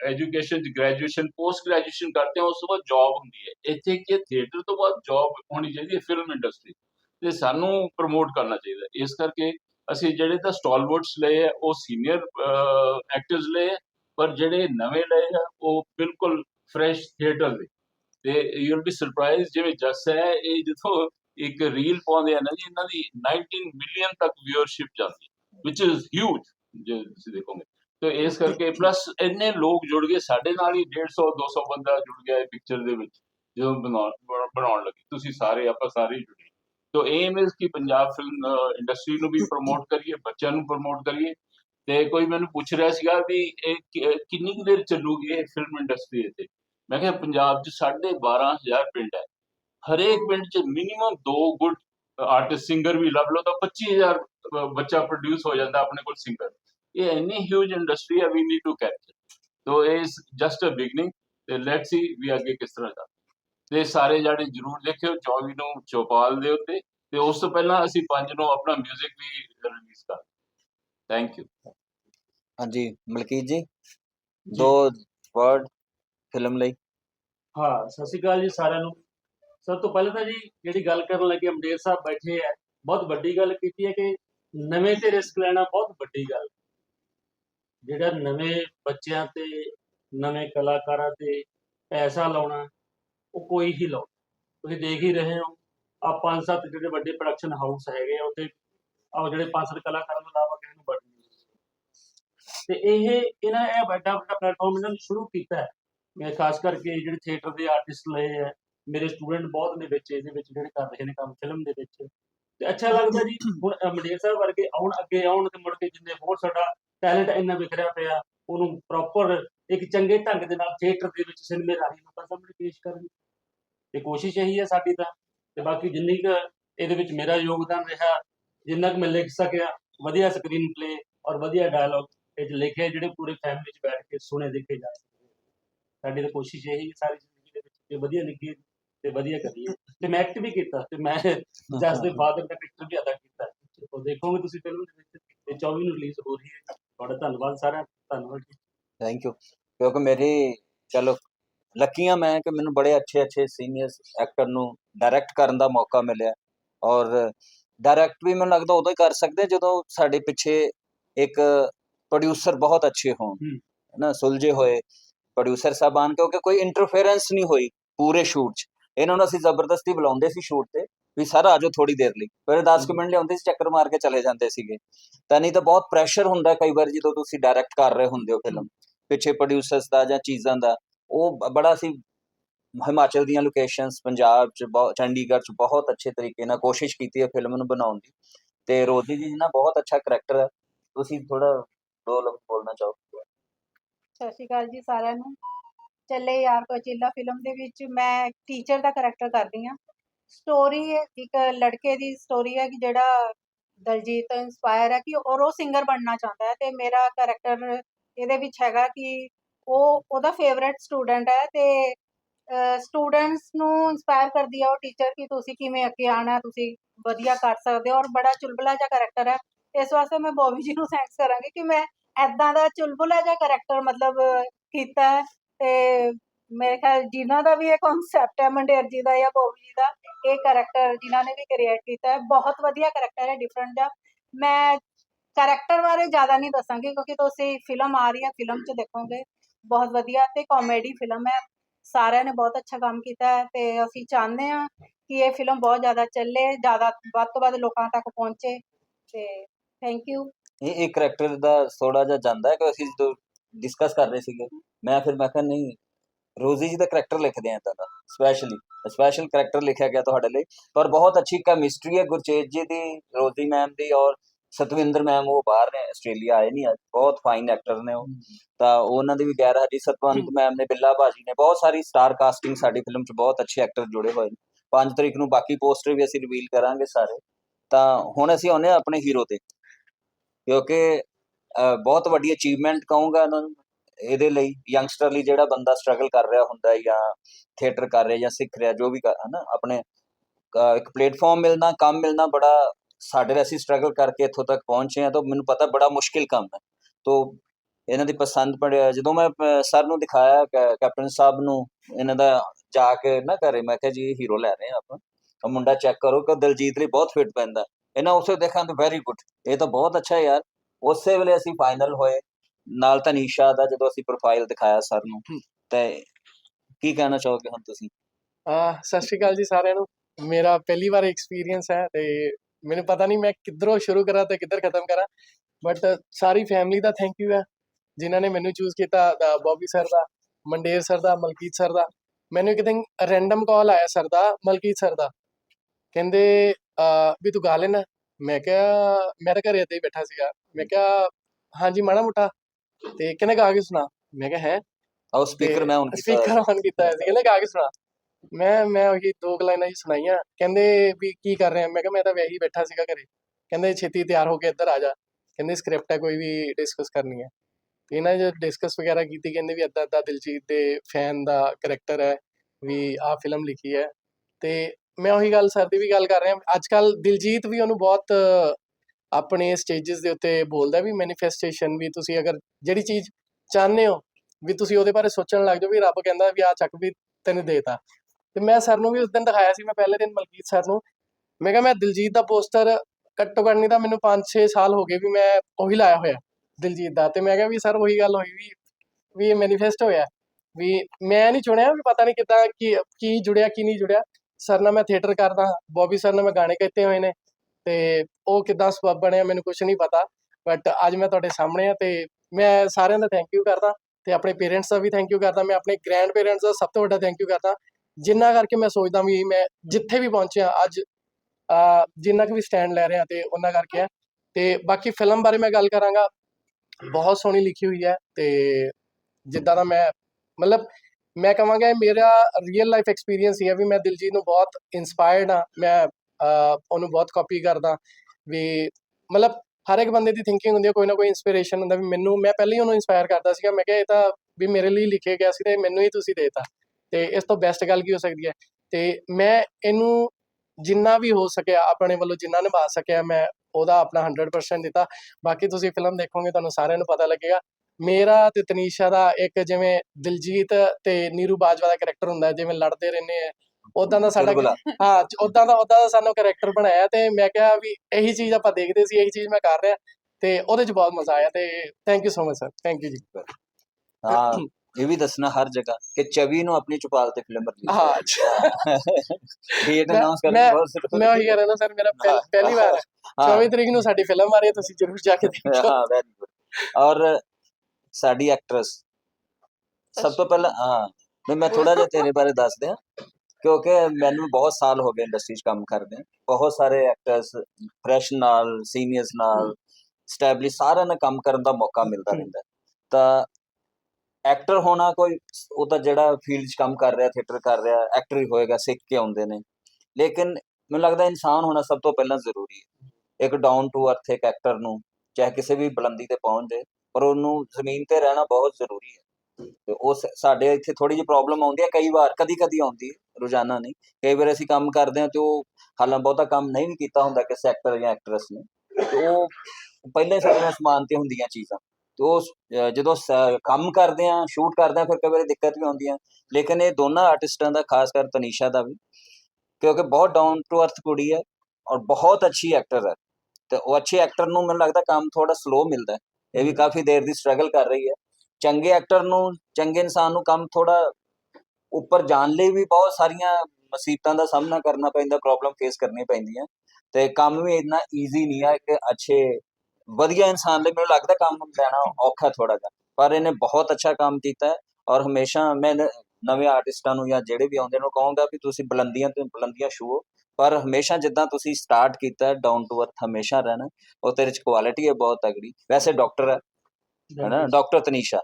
ਐਜੂਕੇਸ਼ਨ ਗ੍ਰੈਜੂਏਸ਼ਨ ਪੋਸਟ ਗ੍ਰੈਜੂਏਸ਼ਨ ਕਰਦੇ ਹਾਂ ਉਸ ਤੋਂ ਬਾਅਦ ਜੌਬ ਹੁੰਦੀ ਹੈ। ਇੱਥੇ ਕਿ ਥੀਏਟਰ ਤੋਂ ਬਾਅਦ ਜੌਬ ਹੋਣੀ ਚਾਹੀਦੀ ਹੈ ਫਿਲਮ ਇੰਡਸਟਰੀ ਤੇ ਸਾਨੂੰ ਪ੍ਰਮੋਟ ਕਰਨਾ ਚਾਹੀਦਾ ਇਸ ਕਰਕੇ ਅਸੀਂ ਜਿਹੜੇ ਤਾਂ ਸਟਾਲਵਰਡਸ ਲਏ ਆ ਉਹ ਸੀਨੀਅਰ ਐਕਟਰਸ ਲਏ ਆ, ਪਰ ਜਿਹੜੇ ਨਵੇਂ ਲਏ ਆ ਉਹ ਬਿਲਕੁਲ ਫਰੈਸ਼ ਥੀਏਟਰ ਦੇ। ਤੇ ਯੂ ਵਿਲ ਬੀ ਸਰਪ੍ਰਾਈਜ਼ ਜਿਵੇਂ ਜਸ ਹੈ, ਇਹ ਜਿੱਥੋਂ ਇੱਕ ਰੀਲ ਪਾਉਂਦੇ ਆ ਨਾ ਜੀ, ਇਹਨਾਂ ਦੀ 19 ਮਿਲੀਅਨ ਤੱਕ ਵਿਊਅਰਸ਼ਿਪ ਜਾਂਦੀ ਵਿਚ ਇਜ਼ ਹਿਊਜ ਜੇ ਤੁਸੀਂ ਦੇਖੋਗੇ। ਤੇ ਇਸ ਕਰਕੇ ਪਲੱਸ ਇੰਨੇ ਲੋਕ ਜੁੜ ਗਏ, ਸਾਡੇ ਨਾਲ ਹੀ 150 200 ਬੰਦਾ ਜੁੜ ਗਿਆ ਇਹ ਪਿਕਚਰ ਦੇ ਵਿੱਚ, ਜਦੋਂ ਬਣਾਉਣ ਬਣਾਉਣ ਲੱਗੇ। ਤੁਸੀਂ ਸਾਰੇ, ਆਪਾਂ ਸਾਰੇ ਹੀ ਜੁੜੇ। ਤੋ ਏਮ ਇਜ਼ ਕਿ ਪੰਜਾਬ ਫਿਲਮ ਇੰਡਸਟਰੀ ਨੂੰ ਵੀ ਪ੍ਰਮੋਟ ਕਰੀਏ, ਬੱਚਿਆਂ ਨੂੰ ਪ੍ਰਮੋਟ ਕਰੀਏ। ਤੇ ਕੋਈ ਮੈਨੂੰ ਪੁੱਛ ਰਿਹਾ ਸੀਗਾ ਵੀ ਇਹ ਕਿੰਨੀ ਕੁ ਦੇਰ ਚੱਲੂਗੀ ਇਹ ਫਿਲਮ ਇੰਡਸਟਰੀ ਇੱਥੇ? ਮੈਂ ਕਿਹਾ ਪੰਜਾਬ 'ਚ ਸਾਢੇ 12000 ਪਿੰਡ ਹੈ। ਹਰੇਕ ਪਿੰਡ 'ਚ ਮਿਨੀਮਮ ਦੋ ਗੁੱਡ ਆਰਟਿਸਟ ਸਿੰਗਰ ਵੀ ਲੱਭ ਲਓ ਤਾਂ 25000 ਅ, ਬੱਚਾ ਪ੍ਰੋਡਿਊਸ ਹੋ ਜਾਂਦਾ ਆਪਣੇ ਕੋਲ ਸਿੰਗਰ ਇਹ ਇੰਨੀ ਹਿਊਜ ਇੰਡਸਟਰੀ ਹੈ ਵੀ ਨੀਡ ਟੂ ਕੈਚ ਤੋ ਇਸ ਜਸਟ ਅ ਬਿਗਨਿੰਗ ਤੇ ਲੈਟਸ ਸੀ ਵੀ ਅੱਗੇ ਕਿਸ ਤਰ੍ਹਾਂ ਦਾ ਤੇ ਸਾਰੇ ਜਾਣੇ ਜਰੂਰ ਦੇਖਿਓ 24 ਨੂੰ ਚੌਪਾਲ ਦੇ ਉੱਤੇ ਤੇ ਉਸ ਤੋਂ ਪਹਿਲਾਂ ਅਸੀਂ 5 ਨੂੰ ਆਪਣਾ 뮤직 ਵੀ ਰਿਲੀਜ਼ ਕਰ ਥੈਂਕ ਯੂ ਹਾਂਜੀ ਮਲਕੀਤ ਜੀ ਦੋ ਵਰਡ ਫਿਲਮ ਲਈ। ਹਾਂ, ਸਤਿ ਸ਼੍ਰੀ ਅਕਾਲ ਜੀ ਸਾਰਿਆਂ ਨੂੰ। ਸਭ ਤੋਂ ਪਹਿਲਾਂ ਤਾਂ ਜੀ, ਜਿਹੜੀ ਗੱਲ ਕਰਨ ਲੱਗੇ ਅਮਡੇਰ ਸਾਹਿਬ ਬੈਠੇ ਹੈ ਬਹੁਤ ਵੱਡੀ ਗੱਲ ਕੀਤੀ ਹੈ ਕਿ ਨਵੇਂ ਤੇ ਰਿਸਕ ਲੈਣਾ ਬਹੁਤ ਵੱਡੀ ਗੱਲ। ਜਿਹੜਾ ਨਵੇਂ ਬੱਚਿਆਂ ਤੇ, ਨਵੇਂ ਕਲਾਕਾਰਾਂ ਤੇ ਪੈਸਾ ਲਾਉਣਾ, ਉਹ ਕੋਈ ਹੀ ਲਾਉ। ਤੁਸੀਂ ਦੇਖ ਹੀ ਰਹੇ ਹੋ ਆ ਪੰਜ ਸੱਤ ਜਿਹੜੇ ਵੱਡੇ ਪ੍ਰੋਡਕਸ਼ਨ ਹਾਊਸ ਹੈਗੇ ਆ, ਉੱਥੇ ਆ ਜਿਹੜੇ ਪੰਜ ਸੱਤ ਕਲਾਕਾਰਾਂ ਦਾ ਨਾਮ ਕਿਸੇ ਨੂੰ ਬੜੀ ਤੇ ਇਹ, ਇਹਨਾਂ ਇਹ ਵੱਡਾ ਵੱਡਾ ਪਲੇਟਫਾਰਮ ਇਹਨਾਂ ਨੇ ਸ਼ੁਰੂ ਕੀਤਾ ਹੈ। ਮੈਂ ਖਾਸ ਕਰਕੇ ਜਿਹੜੇ ਥੀਏਟਰ ਦੇ ਆਰਟਿਸਟ ਲਏ ਆ ਮੇਰੇ ਸਟੂਡੈਂਟ ਬਹੁਤ ਨੇ ਵਿੱਚ ਇਹਦੇ ਵਿੱਚ ਜਿਹੜੇ ਕਰ ਰਹੇ ਨੇ ਕੰਮ ਫਿਲਮ ਦੇ ਵਿੱਚ। ਤੇ ਅੱਛਾ ਲੱਗਦਾ ਜੀ ਹੁਣ ਮੰਡੇਰ ਸਾਹਿਬ ਵਰਗੇ ਆਉਣ ਅੱਗੇ ਆਉਣ ਤੇ ਮੁੜ ਕੇ ਜਿੰਨੇ ਹੋਰ ਸਾਡਾ ਟੈਲੈਂਟ ਇੰਨਾ ਵਿਖਰਿਆ ਪਿਆ ਉਹਨੂੰ ਪ੍ਰੋਪਰ ਇੱਕ ਚੰਗੇ ਢੰਗ ਦੇ ਨਾਲ ਥੀਏਟਰ ਦੇ ਵਿੱਚ ਸਿਨੇਮੇ ਰਾਹੀਂ ਲੋਕਾਂ ਸਾਹਮਣੇ ਪੇਸ਼ ਕਰਨ ਤੇ ਕੋਸ਼ਿਸ਼ ਇਹੀ ਹੈ ਸਾਡੀ ਤਾਂ। ਤੇ ਬਾਕੀ ਜਿੰਨੀ ਕੁ ਇਹਦੇ ਵਿੱਚ ਮੇਰਾ ਯੋਗਦਾਨ ਰਿਹਾ ਜਿੰਨਾ ਕੁ ਮੈਂ ਲਿਖ ਸਕਿਆ ਵਧੀਆ ਸਕਰੀਨ ਪਲੇ ਔਰ ਵਧੀਆ ਡਾਇਲੌਗ ਇਹ ਲਿਖੇ ਜਿਹੜੇ ਪੂਰੇ ਫੈਮਿਲੀ 'ਚ ਬੈਠ ਕੇ ਸੁਣੇ ਦੇਖੇ ਜਾ ਸਾਡੀ ਤਾਂ ਕੋਸ਼ਿਸ਼ ਇਹੀ ਹੈ ਸਾਰੀ ਜ਼ਿੰਦਗੀ ਦੇ ਵਿੱਚ ਕਿ ਵਧੀਆ ਲਿਖੀਏ ਤੇ ਵਧੀਆ ਕਰੀਏ ਤੇ ਮੈਂ ਐਕਟ ਵੀ ਕੀਤਾ ਤੇ ਮੈਂ ਜਸ ਦੇ ਫਾਦਰ ਦਾ ਕੈਰੈਕਟਰ ਵੀ ਅਦਾ ਕੀਤਾ। ਉਹ ਦੇਖੋਗੇ ਤੁਸੀਂ ਫਿਲਮ ਦੇ ਵਿੱਚ ਤੇ 24 ਨੂੰ ਰਿਲੀਜ਼ ਹੋ ਰਹੀ ਹੈ। ਤੁਹਾਡਾ ਧੰਨਵਾਦ ਸਾਰਿਆਂ ਦਾ ਧੰਨਵਾਦ ਜੀ। ਥੈਂਕ ਯੂ ਕਿਉਂਕਿ ਮੇਰੀ ਚਲੋ ਲੱਕੀਆਂ ਮੈਂ ਕਿ ਮੈਨੂੰ ਬੜੇ ਅੱਛੇ ਅੱਛੇ ਸੀਨੀਅਰ ਐਕਟਰ ਨੂੰ ਡਾਇਰੈਕਟ ਕਰਨ ਦਾ ਮੌਕਾ ਮਿਲਿਆ। ਔਰ ਡਾਇਰੈਕਟ ਵੀ ਮੈਨੂੰ ਲੱਗਦਾ ਉਦੋਂ ਹੀ ਕਰ ਸਕਦੇ ਜਦੋਂ ਸਾਡੇ ਪਿੱਛੇ ਇੱਕ ਪ੍ਰੋਡਿਊਸਰ ਬਹੁਤ ਅੱਛੇ ਹੋਣ। ਨਾ ਸੁਲਝੇ ਹੋਏ। ਪ੍ਰੋਡਿਊਸਰ ਸਾਹਿਬਾਨ ਕਿਉਂਕਿ ਕੋਈ ਇੰਟਰਫੇਰੈਂਸ ਨਹੀਂ ਹੋਈ ਪੂਰੇ ਸ਼ੂਟ 'ਚ। ਇਹਨਾਂ ਨੂੰ ਅਸੀਂ ਜ਼ਬਰਦਸਤੀ ਬੁਲਾਉਂਦੇ ਸੀ ਸ਼ੂਟ ਤੇ ਵੀ ਸਰ ਆਜੋ ਥੋੜੀ ਦੇਰ ਲਈ। ਫਿਰ 10 ਕੁ ਮਿੰਟ ਲਿਆਉਂਦੇ ਸੀ ਚੱਕਰ ਮਾਰ ਕੇ ਚਲੇ ਜਾਂਦੇ ਸੀਗੇ। ਤਾਂ ਨਹੀਂ ਤਾਂ ਬਹੁਤ ਪ੍ਰੈਸ਼ਰ ਹੁੰਦਾ ਕਈ ਵਾਰ ਜਦੋਂ ਤੁਸੀਂ ਡਾਇਰੈਕਟ ਕਰ ਰਹੇ ਹੁੰਦੇ ਹੋ ਫਿਲਮ ਪਿੱਛੇ ਪ੍ਰੋਡਿਊਸਰਸ ਦਾ ਜਾਂ ਚੀਜ਼ਾਂ ਦਾ ਉਹ ਬੜਾ ਸੀ ਹਿਮਾਚਲ ਦੀਆਂ ਲੋਕੇਸ਼ਨਸ ਪੰਜਾਬ ਚ ਬਹੁਤ ਚੰਡੀਗੜ੍ਹ ਚ ਬਹੁਤ ਅੱਛੇ ਤਰੀਕੇ ਨਾਲ ਕੋਸ਼ਿਸ਼ ਕੀਤੀ ਹੈ ਫਿਲਮ ਨੂੰ ਬਣਾਉਣ ਦੀ। ਤੇ ਰੋਜੀ ਜੀ ਨਾ ਬਹੁਤ ਅੱਛਾ ਕਰੈਕਟਰ ਹੈ। ਤੁਸੀਂ ਥੋੜਾ ਲਫ਼ਜ਼ ਬੋਲਣਾ ਚਾਹੋ। ਸਤਿ ਸ਼੍ਰੀ ਅਕਾਲ ਜੀ ਸਾਰਿਆਂ ਨੂੰ। ਚੱਲੇ ਯਾਰ ਕੋ ਚਿੱਲਾ ਫਿਲਮ ਦੇ ਵਿੱਚ ਮੈਂ ਟੀਚਰ ਦਾ ਕਰੈਕਟਰ ਕਰਦੀ ਹਾਂ। ਸਟੋਰੀ ਇੱਕ ਲੜਕੇ ਦੀ ਸਟੋਰੀ ਹੈ ਕਿ ਜਿਹੜਾ ਦਲਜੀਤ ਤੋਂ ਇਨਸਪਾਇਰ ਹੈ ਕਿ ਔਰ ਉਹ ਸਿੰਗਰ ਬਣਨਾ ਚਾਹੁੰਦਾ ਹੈ ਤੇ ਮੇਰਾ ਕਰੈਕਟਰ ਇਹਦੇ ਵਿੱਚ ਹੈਗਾ ਕਿ ਉਹ ਉਹਦਾ ਫੇਵਰੇਟ ਸਟੂਡੈਂਟ ਹੈ ਤੇ ਸਟੂਡੈਂਟਸ ਨੂੰ ਇਨਸਪਾਇਰ ਕਰਦੀ ਹੈ ਉਹ ਟੀਚਰ ਕਿ ਤੁਸੀਂ ਕਿਵੇਂ ਅੱਗੇ ਆਣਾ ਤੁਸੀਂ ਵਧੀਆ ਕਰ ਸਕਦੇ ਹੋ ਔਰ ਬੜਾ ਚੁਲਬਲਾ ਜਿਹਾ ਕਰੈਕਟਰ ਹੈ। ਇਸ ਵਾਸਤੇ ਮੈਂ ਬੋਬੀ ਜੀ ਨੂੰ ਥੈਂਕਸ ਕਰਾਂਗੀ ਕਿ ਮੈਂ ਐਦਾਂ ਦਾ ਚੁਲਬੁਲਾ ਜਿਹਾ ਕਰੈਕਟਰ ਮਤਲਬ ਕੀਤਾ ਹੈ? ਤੇ ਮੇਰੇ ਖਿਆਲ ਜਿਨ੍ਹਾਂ ਦਾ ਵੀ ਇਹ ਕਨਸੈਪਟ ਹੈ, ਮੰਡੇਰ ਜੀ ਦਾ ਜਾਂ ਬੋਬੀ ਜੀ ਦਾ, ਇਹ ਕਰੈਕਟਰ ਜਿਨ੍ਹਾਂ ਨੇ ਵੀ ਕ੍ਰੀਏਟ ਕੀਤਾ ਹੈ, ਬਹੁਤ ਵਧੀਆ ਕਰੈਕਟਰ ਹੈ ਡਿਫਰੈਂਟ ਜਿਹਾ ਮੈਂ ਕਰੈਕਟਰ ਬਾਰੇ ਜ਼ਿਆਦਾ ਨਹੀਂ ਦੱਸਾਂਗੀ ਕਿਉਂਕਿ ਤੁਸੀਂ ਫਿਲਮ ਆ ਰਹੀ ਹੈ ਫਿਲਮ 'ਚ ਦੇਖੋਗੇ। ਬਹੁਤ ਵਧੀਆ ਤੇ ਕਾਮੇਡੀ ਫਿਲਮ ਹੈ। ਸਾਰਿਆਂ ਨੇ ਬਹੁਤ ਅੱਛਾ ਕੰਮ ਕੀਤਾ ਹੈ ਤੇ ਅਸੀਂ ਚਾਹੁੰਦੇ ਹਾਂ ਕਿ ਇਹ ਫਿਲਮ ਬਹੁਤ ਜ਼ਿਆਦਾ ਚੱਲੇ, ਜ਼ਿਆਦਾ ਵੱਧ ਤੋਂ ਵੱਧ ਲੋਕਾਂ ਤੱਕ ਪਹੁੰਚੇ। ਤੇ ਥੈਂਕ ਯੂ ਇਹ ਇਹ ਕਰੈਕਟਰ ਦਾ ਥੋੜਾ ਜਿਹਾ ਜਾਂਦਾ ਹੈ ਕਿ ਅਸੀਂ ਜਦੋਂ ਡਿਸਕਸ ਕਰ ਰਹੇ ਸੀਗੇ ਮੈਂ ਫਿਰ ਮੈਂ ਕਿਹਾ ਨਹੀਂ ਰੋਜ਼ੀ ਜੀ ਦਾ ਕਰੈਕਟਰ ਲਿਖਦੇ ਆ ਤਾਂ ਦਾ ਸਪੈਸ਼ਲੀ ਸਪੈਸ਼ਲ ਕਰੈਕਟਰ ਲਿਖਿਆ ਗਿਆ ਤੁਹਾਡੇ ਲਈ ਪਰ ਬਹੁਤ ਅੱਛੀ ਕੈਮਿਸਟਰੀ ਹੈ ਗੁਰਚੇਤ ਜੀ ਦੀ ਰੋਜ਼ੀ ਮੈਮ ਦੀ ਔਰ ਸਤਵਿੰਦਰ ਮੈਮ ਉਹ ਬਾਹਰ ਨੇ ਆਸਟ੍ਰੇਲੀਆ ਆਏ ਨਹੀਂ ਅੱਜ ਬਹੁਤ ਫਾਈਨ ਐਕਟਰ ਨੇ ਉਹ ਤਾਂ ਉਹਨਾਂ ਦੀ ਵੀ ਗੈਰ ਹਾਜ਼ਰੀ ਸਤਵੰਤ ਮੈਮ ਨੇ ਬਿੱਲਾ ਬਾਜੀ ਨੇ ਬਹੁਤ ਸਾਰੀ ਸਟਾਰ ਕਾਸਟਿੰਗ ਸਾਡੀ ਫਿਲਮ 'ਚ ਬਹੁਤ ਅੱਛੇ ਐਕਟਰ ਜੁੜੇ ਹੋਏ ਨੇ 5 ਤਰੀਕ ਨੂੰ ਬਾਕੀ ਪੋਸਟਰ ਵੀ ਅਸੀਂ ਰਿਵੀਲ ਕਰਾਂਗੇ ਸਾਰੇ ਤਾਂ ਹੁਣ ਅਸੀਂ ਆਉਂਦੇ ਹਾਂ ਆਪਣੇ ਹੀਰੋ ਤੇ। ਕਿਉਂਕਿ ਬਹੁਤ ਵੱਡੀ ਅਚੀਵਮੈਂਟ ਕਹੂੰਗਾ ਇਹਨਾਂ ਨੂੰ ਇਹਦੇ ਲਈ ਯੰਗਸਟਰ ਲਈ ਜਿਹੜਾ ਬੰਦਾ ਸਟਰਗਲ ਕਰ ਰਿਹਾ ਹੁੰਦਾ ਹੈ ਜਾਂ ਥੀਏਟਰ ਕਰ ਰਿਹਾ ਜਾਂ ਸਿੱਖ ਰਿਹਾ, ਜੋ ਵੀ ਹਨਾ, ਆਪਣੇ ਇੱਕ ਪਲੇਟਫਾਰਮ ਮਿਲਣਾ, ਕੰਮ ਮਿਲਣਾ ਬੜਾ ਸਾਡੇ ਲਈ ਅਸੀਂ ਸਟਰਗਲ ਕਰਕੇ ਇੱਥੋਂ ਤੱਕ ਪਹੁੰਚੇ ਹਾਂ, ਤਾਂ ਮੈਨੂੰ ਪਤਾ ਬੜਾ ਮੁਸ਼ਕਿਲ ਕੰਮ ਹੈ। ਤੋ ਇਹਨਾਂ ਦੀ ਪਸੰਦ ਪੜਿਆ ਜਦੋਂ ਮੈਂ ਸਰ ਨੂੰ ਦਿਖਾਇਆ ਕੈਪਟਨ ਸਾਹਿਬ ਨੂੰ, ਇਹਨਾਂ ਦਾ ਜਾ ਕੇ ਨਾ ਕਰੇ ਮੈਂ ਕਿਹਾ ਜੀ ਹੀਰੋ ਲੈ ਰਹੇ ਹਾਂ ਆਪਾਂ। ਉਹ ਮੁੰਡਾ ਚੈੱਕ ਕਰੋ, ਕਿ ਦਲਜੀਤ ਲਈ ਬਹੁਤ ਫਿੱਟ ਪੈਂਦਾ। ਇਹਨਾਂ ਉਸੇ ਦੇਖਾਂ ਤਾਂ ਵੈਰੀ ਗੁੱਡ ਇਹ ਤਾਂ ਬਹੁਤ ਅੱਛਾ ਹੈ ਯਾਰ। ਉਸੇ ਵੇਲੇ ਅਸੀਂ ਫਾਈਨਲ ਹੋਏ। ਨਾਲ ਤਨੀਸ਼ਾ ਦਾ ਜਦੋਂ ਅਸੀਂ ਪ੍ਰੋਫਾਈਲ ਦਿਖਾਇਆ ਸਰ ਨੂੰ ਤੇ ਕੀ ਕਹਿਣਾ ਚਾਹੋਗੇ ਹੁਣ ਤੁਸੀਂ? ਆ ਸਤਿ ਸ਼੍ਰੀ ਅਕਾਲ ਜੀ ਸਾਰਿਆਂ ਨੂੰ। ਮੇਰਾ ਪਹਿਲੀ ਵਾਰ ਐਕਸਪੀਰੀਅੰਸ ਹੈ ਤੇ ਮੈਨੂੰ ਪਤਾ ਨਹੀਂ ਮੈਂ ਕਿੱਧਰੋਂ ਸ਼ੁਰੂ ਕਰਾਂ ਤੇ ਕਿੱਧਰ ਖਤਮ ਕਰਾਂ। ਬਟ ਸਾਰੀ ਫੈਮਿਲੀ ਦਾ ਥੈਂਕ ਯੂ ਹੈ। ਜਿਨ੍ਹਾਂ ਨੇ ਮੈਨੂੰ ਚੂਜ਼ ਕੀਤਾ ਬੌਬੀ ਸਰ ਦਾ ਮੰਡੇਰ ਸਰ ਦਾ ਮਲਕੀਤ ਸਰ ਦਾ। ਮੈਨੂੰ ਇੱਕ ਦਿਨ ਰੈਂਡਮ ਕਾਲ ਆਇਆ ਸਰ ਦਾ ਮਲਕੀਤ ਸਰ ਦਾ। ਕਹਿੰਦੇ ਵੀ ਤੂੰ ਗਾ ਲੈਣਾ ਮੈਂ ਕਿਹਾ ਮੈਂ ਤਾਂ ਘਰੇ ਏਦਾਂ ਹੀ ਬੈਠਾ ਸੀਗਾ। ਮੈਂ ਕਿਹਾ ਹਾਂਜੀ ਮਾੜਾ ਮੋਟਾ। ਤੇ ਕਹਿੰਦੇ ਗਾ ਕੇ ਸੁਣਾ। ਮੈਂ ਕਿਹਾ ਹੈ? ਆਓ ਸਪੀਕਰ ਮੈਂ ਹੁਣ ਕੀਤਾ ਸਪੀਕਰ ਔਨ ਕੀਤਾ ਹੋਇਆ ਸੀ। ਕਹਿੰਦੇ ਗਾ ਕੇ ਸੁਣਾ। ਮੈਂ ਮੈਂ ਉਹੀ ਦੋ ਕੁ ਲਾਈਨਾਂ ਹੀ ਸੁਣਾਈਆਂ। ਕਹਿੰਦੇ ਵੀ ਕੀ ਕਰ ਰਹੇ? ਆ ਮੈਂ ਕਿਹਾ ਮੈਂ ਤਾਂ ਵੈਸੇ ਹੀ ਬੈਠਾ ਸੀਗਾ ਘਰੇ। ਕਹਿੰਦੇ ਛੇਤੀ ਤਿਆਰ ਹੋ ਕੇ ਇੱਧਰ ਆ ਜਾ। ਕਹਿੰਦੇ ਸਕ੍ਰਿਪਟ ਹੈ ਕੋਈ ਵੀ ਡਿਸਕਸ ਕਰਨੀ ਹੈ। ਤੇ ਇਹਨਾਂ ਜਦ ਡਿਸਕਸ ਵਗੈਰਾ ਕੀਤੀ ਕਹਿੰਦੇ ਵੀ ਅੱਦਾ ਅੱਦਾ ਦਿਲਜੀਤ ਦੇ ਫੈਨ ਦਾ ਕਰੈਕਟਰ ਹੈ ਵੀ ਆਹ ਫਿਲਮ ਲਿਖੀ ਹੈ। ਤੇ ਮੈਂ ਉਹੀ ਗੱਲ ਸਰ ਦੀ ਵੀ ਗੱਲ ਕਰ ਰਿਹਾ। ਅੱਜ ਕੱਲ ਦਿਲਜੀਤ ਵੀ ਉਹਨੂੰ ਬਹੁਤ ਆਪਣੇ ਸਟੇजेस ਦੇ ਉੱਤੇ ਬੋਲਦਾ ਵੀ ਮੈਨੀਫੈਸਟੇਸ਼ਨ ਵੀ ਤੁਸੀਂ ਅਗਰ ਜਿਹੜੀ ਚੀਜ਼ ਚਾਹੁੰਦੇ ਹੋ ਵੀ ਤੁਸੀਂ ਉਹਦੇ ਬਾਰੇ ਸੋਚਣ ਲੱਗ ਜਾਓ ਵੀ ਰੱਬ ਕਹਿੰਦਾ ਵੀ ਆ ਚੱਕ ਵੀ ਤੈਨੂੰ ਦੇਤਾ। ਤੇ ਮੈਂ ਸਰ ਨੂੰ ਵੀ ਉਸ ਦਿਨ ਦਿਖਾਇਆ ਸੀ, ਮੈਂ ਪਹਿਲੇ ਦਿਨ ਮਲਕੀਤ ਸਰ ਨੂੰ। ਮੈਂ ਕਿਹਾ ਮੈਂ ਦਿਲਜੀਤ ਦਾ ਪੋਸਟਰ ਘੱਟੋ ਘੱਟ ਨਹੀਂ ਤਾਂ ਮੈਨੂੰ 5-6 ਸਾਲ ਹੋ ਗਏ ਵੀ ਮੈਂ ਉਹੀ ਲਾਇਆ ਹੋਇਆ, ਦਿਲਜੀਤ ਦਾ। ਤੇ ਮੈਂ ਕਿਹਾ ਵੀ ਸਰ ਉਹੀ ਗੱਲ ਹੋਈ ਵੀ ਵੀ ਇਹ ਮੈਨੀਫੈਸਟ ਹੋਇਆ। ਵੀ ਮੈਂ ਨਹੀਂ ਚੁਣਿਆ, ਵੀ ਪਤਾ ਨਹੀਂ ਕਿੱਦਾਂ ਕੀ ਕੀ ਜੁੜਿਆ, ਕੀ ਨਹੀਂ ਜੁੜਿਆ। ਸਰ ਨਾਲ ਮੈਂ ਥੀਏਟਰ ਕਰਦਾ, ਬੌਬੀ ਸਰ ਨਾਲ ਮੈਂ ਗਾਣੇ ਕੀਤੇ ਹੋਏ ਨੇ ਤੇ ਉਹ ਕਿੱਦਾਂ ਸਬੱਬ ਬਣਿਆ ਮੈਨੂੰ ਕੁਝ ਨਹੀਂ ਪਤਾ ਬਟ ਅੱਜ ਮੈਂ ਤੁਹਾਡੇ ਸਾਹਮਣੇ ਆ ਤੇ ਮੈਂ ਸਾਰਿਆਂ ਦਾ ਥੈਂਕ ਯੂ ਕਰਦਾ ਤੇ ਆਪਣੇ ਪੇਰੈਂਟਸ ਦਾ ਵੀ ਥੈਂਕ ਯੂ ਕਰਦਾ, ਮੈਂ ਆਪਣੇ ਗ੍ਰੈਂਡ ਪੇਰੈਂਟਸ ਦਾ ਸਭ ਤੋਂ ਵੱਡਾ ਥੈਂਕ ਯੂ ਕਰਦਾ, ਜਿੰਨਾ ਕਰਕੇ ਮੈਂ ਸੋਚਦਾ ਵੀ ਮੈਂ ਜਿੱਥੇ ਵੀ ਪਹੁੰਚਿਆ ਅੱਜ, ਅਹ, ਜਿੰਨਾ ਕੁ ਵੀ ਸਟੈਂਡ ਲੈ ਰਿਹਾ ਤੇ ਉਹਨਾਂ ਕਰਕੇ ਹੈ ਤੇ ਬਾਕੀ ਫਿਲਮ ਬਾਰੇ ਮੈਂ ਗੱਲ ਕਰਾਂਗਾ, ਬਹੁਤ ਸੋਹਣੀ ਲਿਖੀ ਹੋਈ ਹੈ ਤੇ ਜਿੱਦਾਂ ਦਾ ਮੈਂ ਮਤਲਬ ਮੈਂ ਕਹਾਂਗਾ ਇਹ ਮੇਰਾ ਰੀਅਲ ਲਾਈਫ ਐਕਸਪੀਰੀਅੰਸ ਹੀ ਹੈ ਵੀ ਮੈਂ ਦਿਲਜੀਤ ਨੂੰ ਬਹੁਤ ਇਨਸਪਾਇਰਡ ਹਾਂ। ਮੈਂ ਉਹਨੂੰ ਬਹੁਤ ਕਾਪੀ ਕਰਦਾ ਵੀ ਮਤਲਬ ਹਰ ਇੱਕ ਬੰਦੇ ਦੀ ਥਿੰਕਿੰਗ ਹੁੰਦੀ ਹੈ ਕੋਈ ਨਾ ਕੋਈ ਇਨਸਪੀਰੇਸ਼ਨ ਹੁੰਦਾ ਵੀ ਮੈਨੂੰ, ਮੈਂ ਪਹਿਲਾਂ ਹੀ ਉਹਨੂੰ ਇਨਸਪਾਇਰ ਕਰਦਾ ਸੀਗਾ। ਮੈਂ ਕਿਹਾ ਇਹ ਤਾਂ ਵੀ ਮੇਰੇ ਲਈ ਲਿਖਿਆ ਗਿਆ ਸੀ ਤੇ ਮੈਨੂੰ ਹੀ ਤੁਸੀਂ ਦੇਤਾ ਤੇ ਇਸ ਤੋਂ ਬੈਸਟ ਗੱਲ ਕੀ ਹੋ ਸਕਦੀ ਹੈ? ਤੇ ਮੈਂ ਇਹਨੂੰ ਜਿੰਨਾ ਵੀ ਹੋ ਸਕਿਆ, ਆਪਣੇ ਵੱਲੋਂ ਜਿੰਨਾ ਨਿਭਾ ਸਕਿਆ, ਮੈਂ ਉਹਦਾ ਆਪਣਾ 100% ਦਿੱਤਾ। ਬਾਕੀ ਤੁਸੀਂ ਫਿਲਮ ਦੇਖੋਗੇ, ਤੁਹਾਨੂੰ ਸਾਰਿਆਂ ਨੂੰ ਪਤਾ ਲੱਗੇਗਾ। ਮੇਰਾ ਤੇ ਤਨੀਸ਼ਾ ਦਾ ਇੱਕ ਜਿਵੇਂ ਦਿਲਜੀਤ ਤੇ ਨੀਰੂ ਬਾਜਵਾ ਦਾ ਕੈਰੈਕਟਰ ਹੁੰਦਾ ਜਿਵੇਂ ਲੜਦੇ ਰਹਿੰਦੇ ਆ। ਉਦਾਂ ਦਾ ਸਾਡਾ। ਹਾਂ ਉਦਾਂ ਦਾ ਉਦਾਂ ਦਾ ਸਾਨੂੰ ਕੈਰੈਕਟਰ ਬਣਾਇਆ ਤੇ ਮੈਂ ਕਿਹਾ ਵੀ ਇਹੀ ਚੀਜ਼ ਆਪਾਂ ਦੇਖਦੇ ਸੀ ਇਹੀ ਚੀਜ਼ ਮੈਂ ਕਰ ਰਿਹਾ ਤੇ ਉਹਦੇ ਚ ਬਹੁਤ ਮਜ਼ਾ ਆਇਆ ਤੇ thank you so much sir thank you ਜੀ। ਹਾਂ ਇਹ ਵੀ ਦੱਸਣਾ ਹਰ ਜਗ੍ਹਾ ਕਿ ਚਵੀ ਨੂੰ ਆਪਣੀ ਚੁਪਾਲ ਤੇ ਫਿਲਮ ਰਿਲੀਜ਼ ਹਾਂ। ਇਹ ਅਨਾਉਂਸ ਕਰਨਾ ਬਹੁਤ ਜ਼ਰੂਰੀ ਮੈਂ ਉਹੀ ਕਹਿ ਰਿਹਾ ਨਾ ਸਰ ਮੇਰਾ ਪਹਿਲੀ ਵਾਰ ਹੈ। ਹਾਂ 24 ਤਰੀਕ ਨੂੰ ਸਾਡੀ ਫਿਲਮ ਆ ਰਹੀ ਹੈ ਤੁਸੀਂ ਜ਼ਰੂਰ ਜਾ ਕੇ ਦੇਖੋ। ਹਾਂ ਵੈਰੀ ਗੁੱਡ ਔਰ ਸਾਡੀ ਐਕਟਰੈਸ ਸਭ ਤੋਂ ਪਹਿਲਾਂ ਹਾਂ। ਮੈਂ ਮੈਂ ਥੋੜਾ ਜਿਹਾ ਤੇਰੇ ਬਾਰੇ ਦੱਸ ਦਿਆਂ ਕਿਉਂਕਿ ਮੈਨੂੰ ਬਹੁਤ ਸਾਲ ਹੋ ਗਏ ਇੰਡਸਟਰੀ 'ਚ ਕੰਮ ਕਰਦੇ ਬਹੁਤ ਸਾਰੇ ਐਕਟਰਸ ਫਰੈਸ਼ ਨਾਲ ਸੀਨੀਅਰਸ ਨਾਲ ਸਟੈਬਲਿਸ਼ ਸਾਰਿਆਂ ਨਾਲ ਕੰਮ ਕਰਨ ਦਾ ਮੌਕਾ ਮਿਲਦਾ ਰਹਿੰਦਾ। ਤਾਂ ਐਕਟਰ ਹੋਣਾ ਕੋਈ ਉਹ ਤਾਂ ਜਿਹੜਾ ਫੀਲਡ 'ਚ ਕੰਮ ਕਰ ਰਿਹਾ ਥੀਏਟਰ ਕਰ ਰਿਹਾ ਐਕਟਰ ਹੀ ਹੋਏਗਾ ਸਿੱਖ ਕੇ ਆਉਂਦੇ ਨੇ। ਲੇਕਿਨ ਮੈਨੂੰ ਲੱਗਦਾ ਇਨਸਾਨ ਹੋਣਾ ਸਭ ਤੋਂ ਪਹਿਲਾਂ ਜ਼ਰੂਰੀ ਹੈ। ਇੱਕ ਡਾਊਨ ਟੂ ਅਰਥ ਇੱਕ ਐਕਟਰ ਨੂੰ ਚਾਹੇ ਕਿਸੇ ਵੀ ਬੁਲੰਦੀ ਤੇ ਪਹੁੰਚ ਜਾਏ। ਪਰ ਉਹਨੂੰ ਜ਼ਮੀਨ ਤੇ ਰਹਿਣਾ ਬਹੁਤ ਜ਼ਰੂਰੀ ਹੈ। ਤੇ ਉਹ ਸ- ਸਾਡੇ ਇੱਥੇ ਥੋੜੀ ਜਿਹੀ ਪ੍ਰੋਬਲਮ ਆਉਂਦੀ ਹੈ, ਕਈ ਵਾਰ ਕਦੀ ਕਦੀ ਆਉਂਦੀ ਹੈ, ਰੋਜ਼ਾਨਾ ਨਹੀਂ। ਕਈ ਵਾਰ ਅਸੀਂ ਕੰਮ ਕਰਦੇ ਹਾਂ ਤੇ ਉਹ ਹਾਲਾਂ ਬਹੁਤਾ ਕੰਮ ਨਹੀਂ ਵੀ ਕੀਤਾ ਹੁੰਦਾ ਕਿਸੇ ਐਕਟਰ ਜਾਂ ਐਕਟਰੈਸ ਨੇ। ਤੇ ਉਹ ਪਹਿਲਾਂ ਹੀ ਸਾਡੀਆਂ ਸਮਾਨ ਤੇ ਹੁੰਦੀਆਂ ਚੀਜ਼ਾਂ। ਤੇ ਉਹ ਜਦੋਂ ਸ- ਕੰਮ ਕਰਦੇ ਆ ਸ਼ੂਟ ਕਰਦੇ ਆ ਫਿਰ ਕਈ ਵਾਰੀ ਦਿੱਕਤ ਵੀ ਆਉਂਦੀਆਂ ਲੇਕਿਨ ਇਹ ਦੋਨਾਂ ਆਰਟਿਸਟਾਂ ਦਾ, ਖਾਸ ਕਰ ਤਨੀਸ਼ਾ ਦਾ ਵੀ, ਕਿਉਂਕਿ ਬਹੁਤ ਡਾਊਨ ਟੂ ਅਰਥ ਕੁੜੀ ਹੈ ਔਰ ਬਹੁਤ ਅੱਛੀ ਐਕਟਰ ਹੈ। ਤੇ ਉਹ ਅੱਛੇ ਐਕਟਰ ਨੂੰ ਮੈਨੂੰ ਲੱਗਦਾ ਕੰਮ ਥੋੜਾ ਸਲੋ ਮਿਲਦਾ ਇਹ ਵੀ ਕਾਫੀ ਦੇਰ ਦੀ ਸਟਰਗਲ ਕਰ ਰਹੀ ਹੈ। ਚੰਗੇ ਐਕਟਰ ਨੂੰ, ਚੰਗੇ ਇਨਸਾਨ ਨੂੰ ਕੰਮ ਥੋੜਾ ਉੱਪਰ ਜਾਣ ਲਈ ਵੀ ਬਹੁਤ ਸਾਰੀਆਂ ਮੁਸੀਬਤਾਂ ਦਾ ਸਾਹਮਣਾ ਕਰਨਾ ਪੈਂਦਾ ਪ੍ਰੋਬਲਮ ਫੇਸ ਕਰਨੀ ਪੈਂਦੀਆਂ। ਤੇ ਕੰਮ ਵੀ ਇੰਨਾ ਈਜ਼ੀ ਨਹੀਂ ਆ ਕਿ ਅੱਛੇ, ਵਧੀਆ ਇਨਸਾਨ ਲਈ ਮੈਨੂੰ ਲੱਗਦਾ ਕੰਮ ਲੈਣਾ ਔਖਾ ਥੋੜਾ ਜਿਹਾ। ਪਰ ਇਹਨੇ ਬਹੁਤ ਅੱਛਾ ਕੰਮ ਕੀਤਾ ਹੈ ਔਰ ਹਮੇਸ਼ਾ ਮੈਂ ਨਵੇਂ ਆਰਟਿਸਟਾਂ ਨੂੰ ਜਾਂ ਜਿਹੜੇ ਵੀ ਆਉਂਦੇ ਨੇ, ਉਹ ਕਹਾਂਗਾ ਵੀ ਤੁਸੀਂ ਬੁਲੰਦੀਆਂ ਤੇ, ਬੁਲੰਦੀਆਂ ਛੂਹੋ। ਪਰ ਹਮੇਸ਼ਾ ਜਿੱਦਾਂ ਤੁਸੀਂ ਸਟਾਰਟ ਕੀਤਾ ਡਾਊਨ ਟੂ ਅਰਥ ਹਮੇਸ਼ਾ ਰਹਿਣਾ ਉਹ ਤੇਰੇ ਚ ਕੁਆਲਿਟੀ ਹੈ ਬਹੁਤ ਤਗੜੀ ਵੈਸੇ ਡਾਕਟਰ ਹੈ ਹੈਨਾ ਡਾਕਟਰ ਤਨੀਸ਼ਾ।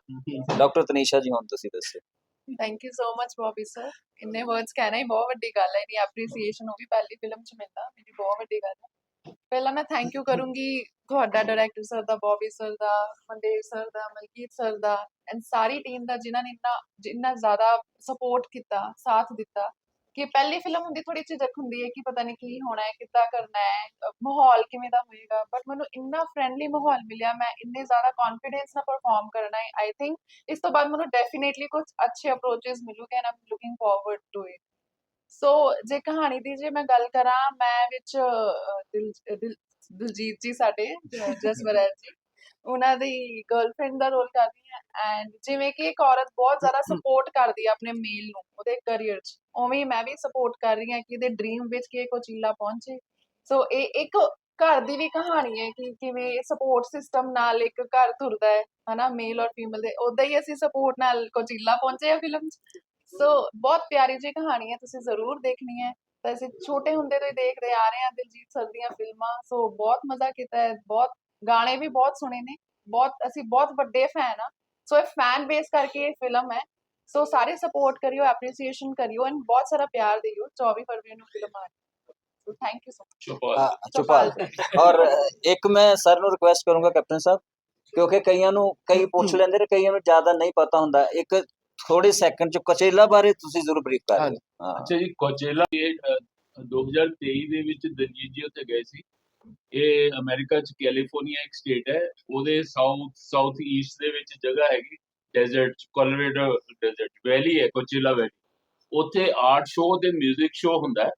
ਡਾਕਟਰ ਤਨੀਸ਼ਾ ਜੀ ਹੁਣ ਤੁਸੀਂ ਦੱਸੋ। Thank you so much Bobby sir ਇੰਨੇ ਵਰਡਸ ਕਹਿਣਾ ਹੀ ਬਹੁਤ ਵੱਡੀ ਗੱਲ ਹੈ ਇਨੀ ਐਪਰੀਸੀਏਸ਼ਨ ਉਹ ਵੀ ਪਹਿਲੀ ਫਿਲਮ ਚ ਮਿਲਦਾ ਮੇਰੀ ਬਹੁਤ ਵੱਡੀ ਗੱਲ ਹੈ। ਪਹਿਲਾਂ ਮੈਂ ਥੈਂਕ ਯੂ ਕਰੂੰਗੀ ਤੁਹਾਡਾ ਡਾਇਰੈਕਟਰ ਸਰ ਦਾ ਬੌਬੀ ਸਰ ਦਾ ਮੰਡੇਰ ਸਰ ਦਾ ਮਲਕੀਤ ਸਰ ਦਾ ਐਂਡ ਸਾਰੀ ਟੀਮ ਦਾ ਜਿਨ੍ਹਾਂ ਨੇ ਇੰਨਾ ਜਿੰਨਾ ਜ਼ਿਆਦਾ ਸਪੋਰਟ ਕੀਤਾ ਸਾਥ ਦਿੱਤਾ। ਕਿ ਪਹਿਲੀ ਫਿਲਮ ਹੁੰਦੀ ਥੋੜੀ ਝਿਜਕ ਹੁੰਦੀ ਹੈ ਕਿ ਪਤਾ ਨਹੀਂ ਕੀ ਹੋਣਾ ਹੈ, ਕਿੱਦਾਂ ਕਰਨਾ ਹੈ ਮਾਹੌਲ ਕਿਵੇਂ ਦਾ ਹੋਏਗਾ। ਬਟ ਮੈਨੂੰ ਇੰਨਾ ਫ੍ਰੈਂਡਲੀ ਮਾਹੌਲ ਮਿਲਿਆ, ਮੈਂ ਇੰਨੇ ਜ਼ਿਆਦਾ ਕੌਨਫੀਡੈਂਸ ਨਾਲ ਪਰਫਾਰਮ ਕਰਨਾ ਹੈ ਆਈ ਥਿੰਕ ਇਸ ਤੋਂ ਬਾਅਦ ਮੈਨੂੰ ਡੈਫੀਨੇਟਲੀ ਕੁਝ ਅੱਛੇ approaches ਮਿਲੂਗੇ and I'm looking forward to it so ਜੇ ਕਹਾਣੀ ਦੀ ਜੇ ਮੈਂ ਗੱਲ ਕਰਾਂ, ਮੈਂ ਵਿੱਚ ਦਿਲ ਦਿਲਜੀਤ ਜੀ ਸਾਡੇ, ਜ- ਜਸਵਰਾਜ ਜੀ, ਉਹਨਾਂ ਦੀ ਗਰਲਫ੍ਰੈਂਡ ਦਾ ਰੋਲ ਕਰਦੀ ਹੈ ਐਂਡ ਜਿਵੇਂ ਕਿ ਇੱਕ ਔਰਤ ਬਹੁਤ ਜ਼ਿਆਦਾ ਸਪੋਰਟ ਕਰਦੀ ਹੈ ਆਪਣੇ ਮੇਲ ਨੂੰ, ਉਹਦੇ ਕੈਰੀਅਰ 'ਚ। ਉਵੇਂ ਮੈਂ ਵੀ ਸਪੋਰਟ ਕਰ ਰਹੀ ਹਾਂ ਕਿ ਇਹਦੇ ਡ੍ਰੀਮ ਵਿੱਚ ਕਿ ਕੋਚੀਲਾ ਪਹੁੰਚੇ। ਸੋ ਇਹ ਇੱਕ ਘਰ ਦੀ ਵੀ ਕਹਾਣੀ ਹੈ ਕਿ ਕਿਵੇਂ ਸਪੋਰਟ ਸਿਸਟਮ ਨਾਲ ਇੱਕ ਘਰ ਤੁਰਦਾ ਹੈ, ਹਨਾ ਮੇਲ ਔਰ ਫੀਮੇਲ ਦੇ। ਉਦਾਂ ਹੀ ਅਸੀਂ ਸਪੋਰਟ ਨਾਲ ਕੋਚੀਲਾ ਪਹੁੰਚੇ ਆ ਫਿਲਮ 'ਚ। ਸੋ ਬਹੁਤ ਪਿਆਰੀ ਜਿਹੀ ਕਹਾਣੀ ਹੈ, ਤੁਸੀਂ ਜ਼ਰੂਰ ਦੇਖਣੀ ਹੈ। ਤਾਂ ਅਸੀਂ ਛੋਟੇ ਹੁੰਦੇ ਤੋਂ ਹੀ ਦੇਖਦੇ ਆ ਰਹੇ ਹਾਂ ਦਿਲਜੀਤ ਸਰ ਦੀਆਂ ਫਿਲਮਾਂ ਸੋ ਬਹੁਤ ਮਜ਼ਾ ਕੀਤਾ ਹੈ, ਬਹੁਤ ਗਾਣੇ ਵੀ ਬਹੁਤ ਸੁਣੇ ਨੇ। ਬਹੁਤ, ਅਸੀਂ ਬਹੁਤ ਵੱਡੇ ਫੈਨ ਆ ਸੋ ਇਹ ਫੈਨ ਬੇਸ ਕਰਕੇ ਇਹ ਫਿਲਮ ਹੈ। ਸੋ ਸਾਰੇ ਸਪੋਰਟ ਕਰਿਓ ਐਪਰੀਸੀਏਸ਼ਨ ਕਰਿਓ ਐਂਡ ਬਹੁਤ ਸਾਰਾ ਪਿਆਰ ਦਿਓ 24 ਫਰਵਰੀ ਨੂੰ ਫਿਲਮ ਆ ਰਹੀ ਹੈ so thank you so much Chaupal Chaupal ਔਰ ਇੱਕ ਮੈਂ ਸਰ ਨੂੰ ਰਿਕੁਐਸਟ ਕਰੂੰਗਾ ਕੈਪਟਨ ਸਾਹਿਬ ਕਿਉਂਕਿ ਕਈਆਂ ਨੂੰ ਕਈ ਪੁੱਛ ਲੈਂਦੇ ਨੇ ਕਈਆਂ ਨੂੰ ਜ਼ਿਆਦਾ ਨਹੀਂ ਪਤਾ ਹੁੰਦਾ ਇੱਕ ਥੋੜੇ ਸੈਕਿੰਡ ਚ ਕਚੇਲਾ ਬਾਰੇ ਤੁਸੀਂ ਜ਼ਰੂਰ ਬਰੀਫ ਕਰ ਦਿਓ। ਹਾਂ ਅੱਛਾ ਜੀ ਕੋਚੇਲਾ ਇਹ ਅ, 2023 ਦੇ ਵਿੱਚ ਦਲਜੀਤ ਜੀ ਉੱਤੇ ਗਏ ਸੀ ਇਹ ਅਮਰੀਕਾ ਚ ਕੈਲੀਫੋਰਨੀਆ ਇੱਕ ਸਟੇਟ ਹੈ ਉਹਦੇ ਸਾਊਥ ਸਾਊਥ ਈਸਟ ਦੇ ਵਿੱਚ ਜਗ੍ਹਾ ਹੈਗੀ ਡੈਜ਼ਰਟ ਕੋਲੋਰਾਡੋ ਡੈਜ਼ਰਟ ਵੈਲੀ ਹੈ ਕੋਚੇਲਾ ਵੈਲੀ ਉੱਥੇ ਆਰਟ ਸ਼ੋਅ ਤੇ 뮤직 ਸ਼ੋਅ ਹੁੰਦਾ ਹੈ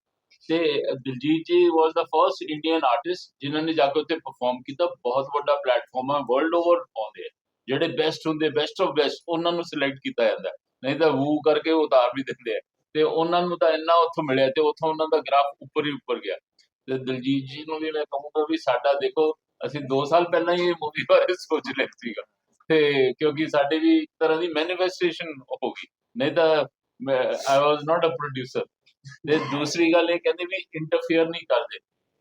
ਤੇ Diljit ji was the first Indian artist ਜਿਨ੍ਹਾਂ ਨੇ ਜਾ ਕੇ ਉੱਥੇ ਪਰਫਾਰਮ ਕੀਤਾ। ਬਹੁਤ ਵੱਡਾ ਪਲੇਟਫਾਰਮ ਹੈ ਵਰਲਡ ਓਵਰ ਆਉਂਦੇ ਆ ਜਿਹੜੇ ਬੈਸਟ ਹੁੰਦੇ ਬੈਸਟ ਆਫ ਬੈਸਟ ਉਹਨਾਂ ਨੂੰ ਸਿਲੈਕਟ ਕੀਤਾ ਜਾਂਦਾ ਨਹੀਂ ਤਾਂ ਵੂ ਕਰਕੇ ਉਤਾਰ ਵੀ ਦਿੰਦੇ ਆ ਤੇ ਉਹਨਾਂ ਨੂੰ ਤਾਂ ਇੰਨਾ ਉੱਥੋਂ ਮਿਲਿਆ ਤੇ ਉੱਥੋਂ ਉਹਨਾਂ ਦਾ ਗ੍ਰਾਫ ਉੱਪਰ ਹੀ ਉੱਪਰ ਗਿਆ। ਤੇ ਦਿਲਜੀਤ ਜੀ ਨੂੰ ਵੀ ਮੈਂ ਕਹੂੰਗਾ ਵੀ ਸਾਡਾ ਦੇਖੋ, ਅਸੀਂ 2 ਸਾਲ ਪਹਿਲਾਂ ਹੀ ਇਹ ਮੂਵੀ ਬਾਰੇ ਸੋਚ ਲਿਆ ਸੀਗਾ। ਤੇ ਕਿਉਂਕਿ ਸਾਡੇ ਵੀ ਇੱਕ ਤਰ੍ਹਾਂ ਦੀ ਮੈਨੀਫੈਸਟੇਸ਼ਨ ਹੋ ਗਈ। ਨਹੀਂ ਤਾਂ ਆਈ ਵਾਸ ਨਾਟ ਅ ਪ੍ਰੋਡਿਊਸਰ ਤੇ ਦੂਸਰੀ ਗੱਲ ਇਹ ਕਹਿੰਦੇ ਵੀ ਇੰਟਰਫੇਅਰ ਨਹੀਂ ਕਰਦੇ।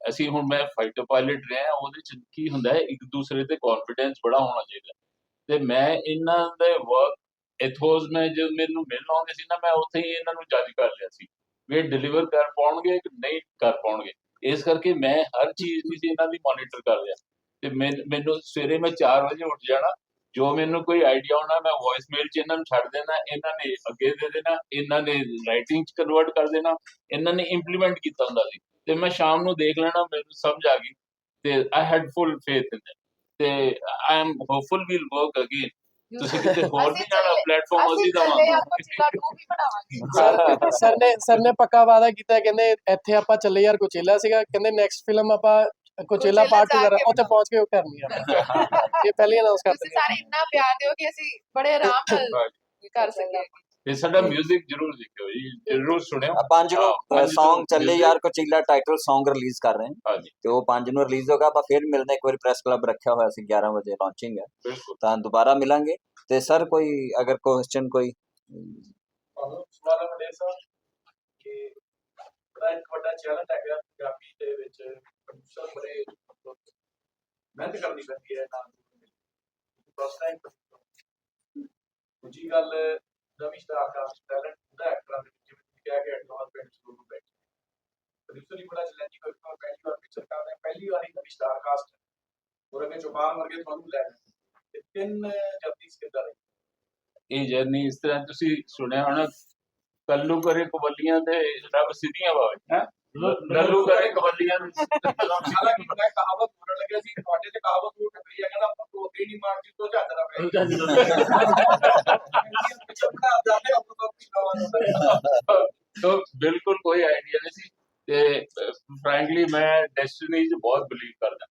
ਅਸੀਂ ਹੁਣ ਮੈਂ ਫਾਈਟਰ ਪਾਇਲਟ ਰਿਹਾ, ਉਹਦੇ ਚ ਕੀ ਹੁੰਦਾ ਹੈ, ਇੱਕ ਦੂਸਰੇ ਤੇ ਕੌਨਫੀਡੈਂਸ ਬੜਾ ਹੋਣਾ ਚਾਹੀਦਾ। ਤੇ ਮੈਂ ਇਹਨਾਂ ਦੇ ਵਰਕ ਇਥੋਸ ਮੈਂ ਜਦ ਮੈਨੂੰ ਮਿਲਣ ਆਉਂਦੇ ਸੀ ਨਾ, ਮੈਂ ਉੱਥੇ ਹੀ ਇਹਨਾਂ ਨੂੰ ਜੱਜ ਕਰ ਲਿਆ ਸੀ ਵੀ ਡਿਲੀਵਰ ਕਰ ਪਾਉਣਗੇ ਕਿ ਨਹੀਂ ਕਰ ਪਾਉਣਗੇ। ਇਸ ਕਰਕੇ ਮੈਂ ਹਰ ਚੀਜ਼ ਦੀ ਇਹਨਾਂ ਦੀ ਮੋਨੀਟਰ ਕਰ ਲਿਆ। ਤੇ ਮੈਂ- ਮੈਨੂੰ ਸਵੇਰੇ ਮੈਂ 4 ਵਜੇ ਉੱਠ ਜਾਣਾ ਜੋ ਮੈਨੂੰ ਕੋਈ ਆਈਡੀਆ ਹੋਣਾ ਮੈਂ ਵੌਇਸ ਮੇਲ ਚ ਇਹਨਾਂ ਨੂੰ ਛੱਡ ਦੇਣਾ ਇਹਨਾਂ ਨੇ ਅੱਗੇ ਦੇ ਦੇਣਾ ਇਹਨਾਂ ਨੇ ਰਾਈਟਿੰਗ ਚ ਕਨਵਰਟ ਕਰ ਦੇਣਾ ਇਹਨਾਂ ਨੇ ਇੰਪਲੀਮੈਂਟ ਕੀਤਾ ਹੁੰਦਾ ਸੀ। ਤੇ ਮੈਂ ਸ਼ਾਮ ਨੂੰ ਦੇਖ ਲੈਣਾ ਮੈਨੂੰ ਸਮਝ ਆ ਗਈ ਤੇ I had full faith in ਤੇ I am hopeful we'll work again ਤੁਸੀਂ ਕਿਤੇ ਹੋਰ ਨਹੀਂ ਜਾਣਾ ਪਲੇਟਫਾਰਮ ਅਸੀਂ ਦਵਾਂਗੇ। ਆ ਕੋਚੀਲਾ 2 ਵੀ ਬਣਾਵਾਂਗੇ। ਸਰ ਸਰ ਨੇ ਸਰ ਨੇ ਪੱਕਾ ਵਾਅਦਾ ਕੀਤਾ ਕਹਿੰਦੇ ਇੱਥੇ ਆਪਾਂ ਚੱਲੇ ਯਾਰ ਕੋਚੇਲਾ ਸੀਗਾ। ਕਹਿੰਦੇ ਨੈਕਸਟ ਫਿਲਮ ਆਪਾਂ ਕੋਚੇਲਾ ਪਾਰਟ 2 ਜਾ ਕਰ ਕੇ ਉੱਥੇ ਪਹੁੰਚ ਕੇ ਉਹ ਕਰਨੀ ਆ ਇਹ ਪਹਿਲੇ ਅਨਾਉਂਸ ਕਰ ਤੁਸੀਂ ਦਿੰਦੇ ਸਾਰੇ ਇੰਨਾ ਪਿਆਰ ਦਿਓ ਕਿ ਅਸੀਂ ਬੜੇ ਆਰਾਮ ਨਾਲ ਕਰ ਸਕੀਏ। ਤੇ ਸਾਡਾ 뮤직 ਜ਼ਰੂਰ ਦੇਖਿਓ ਜੀ ਜ਼ਰੂਰ ਸੁਣਿਓ। ਆ ਪੰਜ ਨੂੰ ਸੌਂਗ ਚੱਲੇ ਯਾਰ ਕੋਚੀਲਾ ਟਾਈਟਲ ਸੌਂਗ ਰਿਲੀਜ਼ ਕਰ ਰਹੇ ਹਾਂ। ਹਾਂਜੀ। ਤੇ ਉਹ ਪੰਜ ਨੂੰ ਰਿਲੀਜ਼ ਹੋਗਾ ਆਪਾਂ ਫਿਰ ਮਿਲਦੇ ਹਾਂ, ਇੱਕ ਵਾਰੀ ਪ੍ਰੈਸ ਕਲੱਬ ਰੱਖਿਆ ਹੋਇਆ ਸੀ 11 ਵਜੇ ਲਾਂਚਿੰਗ ਹੈ। ਬਿਲਕੁਲ। ਤਾਂ ਦੁਬਾਰਾ ਮਿਲਾਂਗੇ। ਤੇ ਸਰ ਕੋਈ ਅਗਰ ਕੁਐਸਚਨ ਕੋਈ ਸਵਾਲ ਹੈ ਵੱਡੇ ਸਾਹਿਬ ਕਿ ਬੜਾ ਇੱਕ ਵੱਡਾ ਚੈਲੰਜ ਹੈਗਾ ਪੰਜਾਬੀ ਦੇ ਵਿੱਚ। ਪ੍ਰੋਡਿਊਸਰ ਬੜੇ ਮਿਹਨਤ ਕਰਨੀ ਪੈਂਦੀ ਹੈ ਨਾਲ ਫਸਟ ਟਾਈਮ ਦੂਜੀ ਗੱਲ, ਨਵੀਂ ਸਟਾਰ ਟੈਲੈਂਟ ਹੁੰਦਾ ਐਕਟਰਾਂ ਦੇ ਜਿਵੇਂ ਤੁਸੀਂ ਕਹਿ ਕੇ ਐਡਵਾਂਸ ਪਿੰਡ ਸਕੂਲ ਨੂੰ ਬੈਠੇ ਪ੍ਰੋਡਿਊਸਰ ਹੀ ਬੜਾ ਚੈਲੰਜਿੰਗ ਹੋਇਆ ਪਹਿਲੀ ਵਾਰ ਪਿਕਚਰ ਕਰ ਰਹੇ ਪਹਿਲੀ ਵਾਰ ਹੀ ਨਵੀਂ ਸਟਾਰ ਹੋਰ ਅੱਗੇ ਚੁਪਾਲ ਵਰਗੇ ਤੁਹਾਨੂੰ ਲੈ ਤੇ ਤਿੰਨ ਜਲਦੀ ਕਿੱਦਾਂ ਰਹੀ? ਇਹ ਜਰਨੀ ਇਸ ਤਰ੍ਹਾਂ ਤੁਸੀਂ ਸੁਣਿਆ ਹੋਣਾ, ਕੱਲੂ ਕਰੇ ਕਵੱਲੀਆਂ ਤੇ ਰੱਬ ਸਿੱਧੀਆਂ ਪਾਵੇ ਹੈ? ਲੱਲੂ ਕਰੇ ਕਵੱਲੀਆਂ ਨੂੰ। ਹਾਲਾਂਕਿ ਮੈਂ ਕਹਾਵਤ ਬੋਲਣ ਲੱਗਿਆ ਸੀ ਤੁਹਾਡੇ ਤੇ ਕਹਾਵਤ ਨੂੰ ਟੱਕਰੀ ਆ ਕਹਿੰਦਾ ਆਪਾਂ ਤੋਂ ਅੱਗੇ ਨਹੀਂ ਮਾਰ ਜੀ ਤੋਂ ਝੱਗ ਦਾ ਪੈ ਪਿੱਛੇ ਬਣਾ ਜਾਂਦੇ ਆਪਾਂ ਤੋਂ ਬਿਲਕੁਲ ਕੋਈ ਆਈਡੀਆ ਨਹੀਂ ਸੀ ਤੇ ਫ੍ਰੈਂਕਲੀ ਮੈਂ ਡੈਸਟੀਨੀ 'ਚ ਬਹੁਤ ਬਲੀਵ ਕਰਦਾ।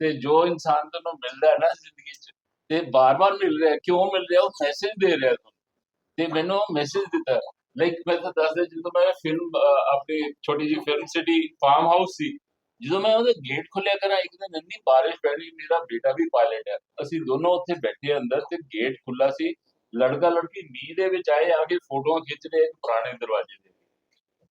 ਤੇ ਜੋ ਇਨਸਾਨ ਤੁਹਾਨੂੰ ਮਿਲਦਾ ਹੈ ਨਾ ਜ਼ਿੰਦਗੀ 'ਚ ਤੇ ਬਾਰ-ਬਾਰ ਮਿਲ ਰਿਹਾ ਕਿਉਂ ਮਿਲ ਰਿਹਾ ਉਹ ਮੈਸੇਜ ਦੇ ਰਿਹਾ ਤੁਹਾਨੂੰ। ਤੇ ਮੈਨੂੰ ਮੈਸੇਜ ਦਿੱਤਾ। ਲਾਈਕ ਮੈਂ ਤਾਂ ਦੱਸਦਾ ਜਦੋਂ ਮੈਂ ਫਿਲਮ ਆਪਣੀ ਛੋਟੀ ਜਿਹੀ ਫਿਲਮ ਸਿਟੀ ਫਾਰਮ ਹਾਊਸ ਸੀ ਜਦੋਂ ਮੈਂ ਉਹਦੇ ਗੇਟ ਖੋਲਿਆ ਕਰਾਂ ਇੱਕ ਦਿਨ ਇੰਨੀ ਬਾਰਿਸ਼ ਪੈ ਰਹੀ ਮੇਰਾ ਬੇਟਾ ਵੀ ਪਾਇਲਟ ਹੈ ਅਸੀਂ ਦੋਨੋਂ ਉੱਥੇ ਬੈਠੇ ਅੰਦਰ ਤੇ ਗੇਟ ਖੁੱਲਾ ਸੀ ਲੜਕਾ ਲੜਕੀ ਮੀਂਹ ਦੇ ਵਿੱਚ ਆਏ ਆ ਕੇ ਫੋਟੋਆਂ ਖਿੱਚ ਰਹੇ ਪੁਰਾਣੇ ਦਰਵਾਜ਼ੇ ਦੇ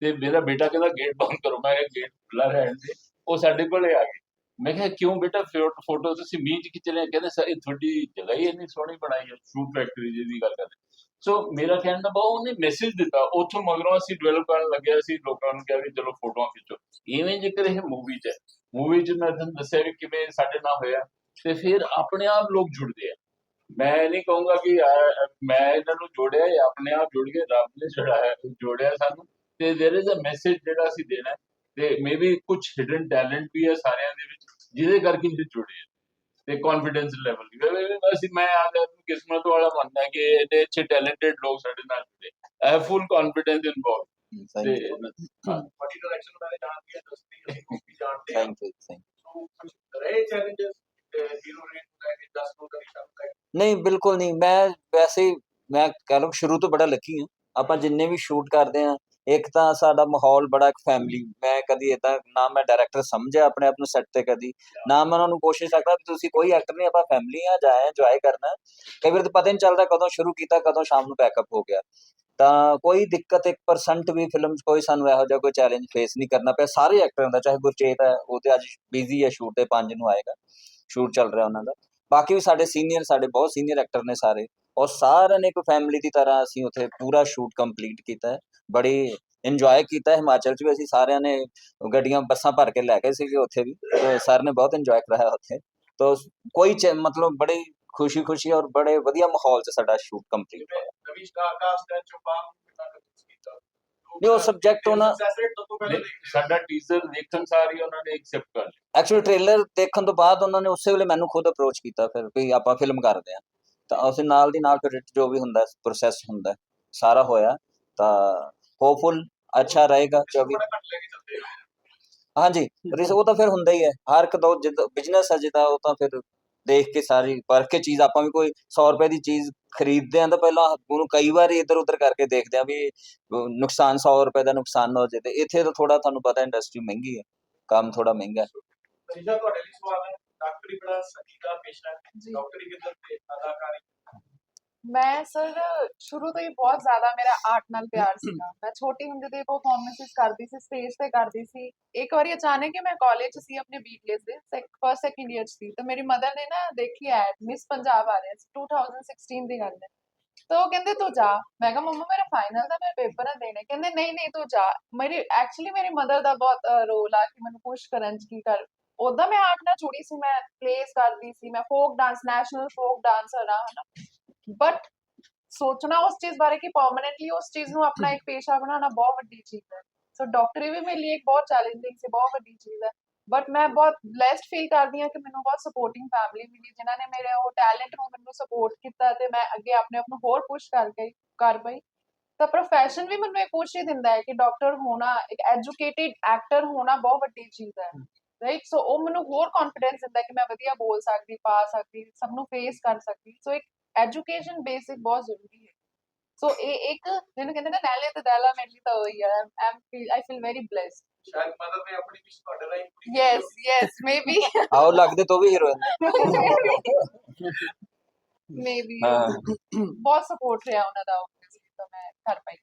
ਤੇ ਮੇਰਾ ਬੇਟਾ ਕਹਿੰਦਾ ਗੇਟ ਬੰਦ ਕਰੋ ਮੈਂ ਕਿਹਾ ਗੇਟ ਖੁੱਲਾ ਰਹਿਣ ਦੇ ਉਹ ਸਾਡੇ ਕੋਲੇ ਆ ਗਏ ਮੈਂ ਕਿਹਾ ਕਿਉਂ ਬੇਟਾ ਫੋਟੋ ਤੁਸੀਂ ਮੀਂਹ ਚ ਖਿੱਚ ਰਹੇ ਕਹਿੰਦੇ ਸਰ ਇਹ ਤੁਹਾਡੀ ਜਗ੍ਹਾ ਹੀ ਇੰਨੀ ਸੋਹਣੀ ਬਣਾਈ ਹੈ ਸ਼ੂਟ ਫੈਕਟਰੀ ਜਿਹਦੀ ਗੱਲ ਕਰਦੇ ਸੋ ਮੇਰਾ ਕਹਿਣ ਦਾ ਬਹੁਤ ਉਹਨੇ ਮੈਸੇਜ ਦਿੱਤਾ ਉੱਥੋਂ ਮਗਰੋਂ ਅਸੀਂ ਡਿਵੈਲਪ ਕਰਨ ਲੱਗੇ ਅਸੀਂ ਲੋਕਾਂ ਨੂੰ ਕਿਹਾ ਵੀ ਚਲੋ ਫੋਟੋਆਂ ਖਿੱਚੋ ਇਵੇਂ ਜੇਕਰ ਇਹ ਮੂਵੀ 'ਚ ਹੈ ਮੂਵੀ 'ਚ ਮੈਂ ਤੁਹਾਨੂੰ ਦੱਸਿਆ ਵੀ ਕਿਵੇਂ ਸਾਡੇ ਨਾਲ ਹੋਇਆ ਤੇ ਫਿਰ ਆਪਣੇ ਆਪ ਲੋਕ ਜੁੜਦੇ ਆ ਮੈਂ ਨਹੀਂ ਕਹੂੰਗਾ ਕਿ ਆ- ਮੈਂ ਇਹਨਾਂ ਨੂੰ ਜੋੜਿਆ ਇਹ ਆਪਣੇ ਆਪ ਜੁੜ ਗਏ ਰੱਬ ਨੇ ਜੋੜਿਆ ਜੋੜਿਆ ਸਾਨੂੰ ਤੇ देयर इज अ ਮੈਸੇਜ ਜਿਹੜਾ ਅਸੀਂ ਦੇਣਾ ਹੈ ਤੇ ਮੇਬੀ ਕੁਝ ਹਿਡਨ ਟੈਲੈਂਟ ਵੀ ਹੈ ਸਾਰਿਆਂ ਦੇ ਵਿੱਚ ਜਿਹਦੇ ਕਰਕੇ ਇਹ ਜੁੜੇ ਆ ਤੇ ਕੌਨਫੀਡੈਂਸ ਲੈਵਲ ਅਸੀਂ ਮੈਂ ਆ ਗਿਆ ਕਿਸਮਤ ਵਾਲਾ ਮੰਨਦਾ ਕਿ ਇਹਦੇ ਅੱਛੇ ਟੈਲੈਂਟਡ ਲੋਕ ਸਾਡੇ ਨਾਲ ਜੁੜੇ I full confidence involve thank ਤੇ ਯੂ ਬੜੀ ਡਾਇਰੈਕਸ਼ਨ ਬਾਰੇ ਜਾਣਦੀ ਹੈ ਦੱਸਦੀ ਹੈ ਉਹ ਵੀ ਜਾਣਦੇ ਆ ਥੈਂਕ ਯੂ ਥੈਂਕ ਸੋ ਕੁਝ ਰਹੇ ਚੈਲੰਜਸ ਹੀਰੋ ਰੇਟ ਨੂੰ ਲੈ ਕੇ 10 ਨੂੰ ਕਰੀ ਸ਼ਾਮ ਨਹੀਂ ਬਿਲਕੁਲ ਨਹੀਂ। ਮੈਂ ਵੈਸੇ ਮੈਂ ਕਹ ਲਓ ਸ਼ੁਰੂ ਤੋਂ ਬੜਾ ਲੱਕੀ ਹਾਂ। ਆਪਾਂ ਜਿੰਨੇ ਵੀ ਸ਼ੂਟ ਕਰਦੇ ਆ ਇੱਕ ਤਾਂ ਸਾਡਾ ਮਾਹੌਲ ਬੜਾ ਇੱਕ ਫੈਮਿਲੀ ਮੈਂ ਕਦੀ ਇਦਾਂ ਨਾ ਮੈਂ ਡਾਇਰੈਕਟਰ ਸਮਝਿਆ ਆਪਣੇ ਆਪ ਨੂੰ ਸੈੱਟ ਤੇ ਕਦੀ, ਨਾ ਮੈਂ ਉਹਨਾਂ ਨੂੰ ਕੋਸ਼ਿਸ਼ ਕਰਦਾ ਵੀ ਤੁਸੀਂ ਕੋਈ ਐਕਟਰ ਨਹੀਂ, ਆਪਾਂ ਫੈਮਿਲੀ ਆ ਜਾਏ ਇੰਜੋਏ ਕਰਨਾ। ਕਈ ਵਾਰ ਤਾਂ ਪਤਾ ਨਹੀਂ ਚੱਲਦਾ ਕਦੋਂ ਸ਼ੁਰੂ ਕੀਤਾ, ਕਦੋਂ ਸ਼ਾਮ ਨੂੰ ਪੈਕਅਪ ਹੋ ਗਿਆ। ਤਾਂ ਕੋਈ ਦਿੱਕਤ 1% ਵੀ ਫਿਲਮ 'ਚ ਕੋਈ ਸਾਨੂੰ ਇਹੋ ਜਿਹਾ ਕੋਈ ਚੈਲੰਜ ਫੇਸ ਨਹੀਂ ਕਰਨਾ ਪਿਆ, ਸਾਰੇ ਐਕਟਰਾਂ ਦਾ, ਚਾਹੇ ਗੁਰਚੇਤ ਹੈ, ਉਹ ਤੇ ਅੱਜ ਬਿਜ਼ੀ ਹੈ ਸ਼ੂਟ ਤੇ 5 ਨੂੰ ਆਏਗਾ ਸ਼ੂਟ ਚੱਲ ਰਿਹਾ ਉਹਨਾਂ ਦਾ। ਬਾਕੀ ਵੀ ਸਾਡੇ ਸੀਨੀਅਰ ਸਾਡੇ ਬਹੁਤ ਸੀਨੀਅਰ ਐਕਟਰ ਨੇ ਸਾਰੇ। ਔਰ ਸਾਰਿਆਂ ਨੇ ਇੱਕ ਫੈਮਿਲੀ ਦੀ ਤਰ੍ਹਾਂ ਅਸੀਂ ਉੱਥੇ ਪੂਰਾ ਸ਼ੂਟ ਕੰਪਲੀਟ ਕੀਤਾ ਹੈ। ਬੜੀ ਇੰਜੋਏ ਕੀਤਾ ਹੈ। ਹਿਮਾਚਲ 'ਚ ਵੀ ਅਸੀਂ ਸਾਰਿਆਂ ਨੇ ਗੱਡੀਆਂ ਬੱਸਾਂ ਭਰ ਕੇ ਲੈ ਗਏ ਸੀਗੇ ਉੱਥੇ ਵੀ। ਸਰ ਨੇ ਬਹੁਤ ਇੰਜੋਏ ਕਰਾਇਆ ਉੱਥੇ। ਤਾਂ ਕੋਈ ਮਤਲਬ ਬੜੀ ਖੁਸ਼ੀ ਖੁਸ਼ੀ ਔਰ ਬੜੇ ਵਧੀਆ ਮਾਹੌਲ 'ਚ ਸਾਡਾ ਸ਼ੂਟ ਕੰਪਲੀਟ ਹੋਇਆ। ਨਵੀਂ ਸਟਾਰ ਕਾਸਟ ਹੈ ਚੋਪਾਂ ਨਹੀਂ, ਉਹ subject ਉਹਨਾਂ- ਸਾਡਾ ਟੀਜ਼ਰ ਦੇਖਣ ਸਾਰ ਹੀ ਉਹਨਾਂ ਨੇ ਐਕਸੈਪਟ ਕਰ ਲਿਆ। ਐਕਚੁਅਲੀ ਟ੍ਰੇਲਰ ਦੇਖਣ ਤੋਂ ਬਾਅਦ ਉਹਨਾਂ ਨੇ ਉਸੇ ਵੇਲੇ ਮੈਨੂੰ ਖੁਦ ਅਪਰੋਚ ਕੀਤਾ ਫਿਰ ਵੀ ਆਪਾਂ ਫਿਲਮ ਕਰਦੇ ਆ ਤਾਂ ਅਸੀਂ ਨਾਲ ਦੀ ਨਾਲ ਫਿਰ ਜੋ ਵੀ ਹੁੰਦਾ ਪ੍ਰੋਸੈਸ ਹੁੰਦਾ ਸਾਰਾ ਹੋਇਆ ਤਾਂ ਹੋਪਫੁਲ ਅੱਛਾ ਰਹੇਗਾ ਜੋ ਵੀ ਹਾਂਜੀ ਰਿਸ ਉਹ ਤਾਂ ਫਿਰ ਹੁੰਦਾ ਹੀ ਹੈ ਹਰ ਇੱਕ ਦੋ ਜਿੱਦਾਂ ਬਿਜ਼ਨਸ ਹੈ ਜਿੱਦਾਂ ਉਹ ਤਾਂ ਫਿਰ ਦੇਖ ਕੇ ਸਾਰੀ ਪਰਖ ਕੇ ਚੀਜ਼ ਆਪਾਂ ਵੀ ਕੋਈ 100 ਰੁਪਏ ਦੀ ਚੀਜ਼ ਖਰੀਦਦੇ ਆਂ ਤਾਂ ਪਹਿਲਾਂ ਉਹਨੂੰ ਕਈ ਵਾਰ ਇੱਧਰ ਉੱਧਰ ਕਰਕੇ ਦੇਖਦੇ ਆਂ ਵੀ ਨੁਕਸਾਨ 100 ਰੁਪਏ ਦਾ ਨੁਕਸਾਨ ਨਾ ਹੋ ਜੇ ਤੇ ਇੱਥੇ ਤਾਂ ਥੋੜਾ ਤੁਹਾਨੂੰ ਪਤਾ ਇੰਡਸਟਰੀ ਮਹਿੰਗੀ ਹੈ ਕੰਮ ਥੋੜਾ ਮਹਿੰਗਾ ਹੈ। ਤੁਹਾਡੇ ਲਈ ਸਵਾਲ ਹੈ ਡਾਕਟਰੀ ਬੜਾ ਸੰਗੀਤਾ ਪੇਸ਼ਾ ਹੈ ਜੀ। ਡਾਕਟਰੀ ਕਿੱਧਰ ਤੇ ਅਦਾਕਾਰੀ? ਮੈਂ ਸਰ ਸ਼ੁਰੂ ਤੋਂ ਹੀ ਬਹੁਤ ਜ਼ਿਆਦਾ ਮੇਰਾ ਆਰਟ ਨਾਲ ਪਿਆਰ ਸੀਗਾ। ਮੈਂ ਛੋਟੀ ਹੁੰਦੀ ਤੋਂ ਹੀ ਪਰਫਾਰਮੈਂਸਿਸ ਕਰਦੀ ਸੀ ਸਟੇਜ ਤੇ ਕਰਦੀ ਸੀ। ਇੱਕ ਵਾਰੀ ਅਚਾਨਕ ਹੀ ਮੈਂ ਕਾਲਜ ਸੀ ਆਪਣੇ ਬੀਟੀਐਸ ਦੇ ਫਸਟ ਸੈਕਿੰਡ ਈਅਰ 'ਚ ਸੀ। ਤਾਂ ਮੇਰੀ ਮਦਰ ਨੇ ਨਾ ਦੇਖੀ ਐਡ ਮਿਸ ਪੰਜਾਬ ਆ ਰਿਹਾ ਸੀ 2016 ਦੀ ਗੱਲ ਹੈ। ਤਾਂ ਉਹ ਕਹਿੰਦੇ ਤੂੰ ਜਾ। ਮੈਂ ਕਿਹਾ ਮੰਮਾ ਮੇਰਾ ਫਾਈਨਲ ਦਾ ਮੈਂ ਪੇਪਰ ਆ ਦੇਣੇ। ਕਹਿੰਦੇ ਨਹੀਂ ਨਹੀਂ ਤੂੰ ਜਾ। ਮੇਰੀ ਐਕਚੁਅਲੀ ਮੇਰੀ ਮਦਰ ਦਾ ਬਹੁਤ ਰੋਲ ਆ ਕਿ ਮੈਨੂੰ ਪੁਸ਼ ਕਰਨ 'ਚ ਕੀ ਕਰ ਉਦਾਂ ਮੈਂ ਆਰਟ ਨਾਲ ਜੁੜੀ ਸੀ, ਮੈਂ ਪਲੇਸ ਕਰਦੀ ਸੀ, ਮੈਂ folk dance national folk dancer ਆ ਹਨਾ। ਬਟ ਸੋਚਣਾ ਉਸ ਚੀਜ਼ ਬਾਰੇ ਕਿ ਪਰਮਨੈਂਟਲੀ ਉਸ ਚੀਜ਼ ਨੂੰ ਆਪਣਾ ਇੱਕ ਪੇਸ਼ਾ ਬਣਾਉਣਾ ਬਹੁਤ ਵੱਡੀ ਚੀਜ਼ ਹੈ। ਸੋ ਡਾਕਟਰੀ ਵੀ ਮੇਰੇ ਲਈ ਇੱਕ ਬਹੁਤ ਚੈਲੰਜਿੰਗ ਸੀ, ਬਹੁਤ ਵੱਡੀ ਚੀਜ਼ ਹੈ। ਬਟ ਮੈਂ ਬਹੁਤ ਬlesed ਫੀਲ ਕਰਦੀ ਹਾਂ ਕਿ ਮੈਨੂੰ ਬਹੁਤ ਸਪੋਰਟਿੰਗ ਫੈਮਿਲੀ ਮਿਲੀ, ਜਿਨ੍ਹਾਂ ਨੇ ਮੇਰੇ ਉਹ ਟੈਲੈਂਟ ਨੂੰ ਮੈਨੂੰ ਸਪੋਰਟ ਕੀਤਾ ਤੇ ਮੈਂ ਅੱਗੇ ਆਪਣੇ ਆਪ ਨੂੰ ਹੋਰ ਪੁਸ਼ ਕਰ ਕਰ ਪਈ। ਤਾਂ ਪ੍ਰੋਫੈਸ਼ਨ ਵੀ ਮੈਨੂੰ ਇਹ ਪੁਸ਼ ਹੀ ਦਿੰਦਾ ਹੈ ਕਿ ਡਾਕਟਰ ਹੋਣਾ, ਇੱਕ ਐਜੂਕੇਟਿਡ ਐਕਟਰ ਹੋਣਾ ਬਹੁਤ ਵੱਡੀ ਚੀਜ਼ ਹੈ। ਰਾਈਟ ਸੋ ਉਹ ਮੈਨੂੰ ਹੋਰ ਕੌਨਫੀਡੈਂਸ ਦਿੰਦਾ ਕਿ ਮੈਂ ਵਧੀਆ ਬੋਲ ਸਕਦੀ ਪਾ ਸਕਦੀ ਸਭ ਨੂੰ ਫੇਸ ਕਰ ਸਕਦੀ। ਸੋ ਇੱਕ ਐਜੂਕੇਸ਼ਨ ਬੇਸਿਕ ਬਹੁਤ ਜ਼ਰੂਰੀ ਹੈ। ਸੋ ਇਹ ਇੱਕ ਜਿਹਨੂੰ ਕਹਿੰਦੇ ਨਾ ਨੈਲੇ ਤੇ ਦੈਲਾ ਮੇਰੇ ਲਈ ਤਾਂ ਉਹੀ ਹੈ। I feel I feel very blessed ਸ਼ਾਇਦ ਮਦਰ ਨੇ ਆਪਣੀ ਵਿਸ਼ ਤੁਹਾਡੇ ਰਾਹੀਂ ਪੂਰੀ ਯੈਸ। ਯੈਸ ਮੇਬੀ ਆਓ ਲੱਗਦੇ ਤੋਂ ਵੀ ਹੀਰੋਇਨ ਮੇਬੀ ਬਹੁਤ ਸਪੋਰਟ ਰਿਹਾ ਉਹਨਾਂ ਦਾ obviously ਤਾਂ ਮੈਂ ਕਰ ਪਾਈ।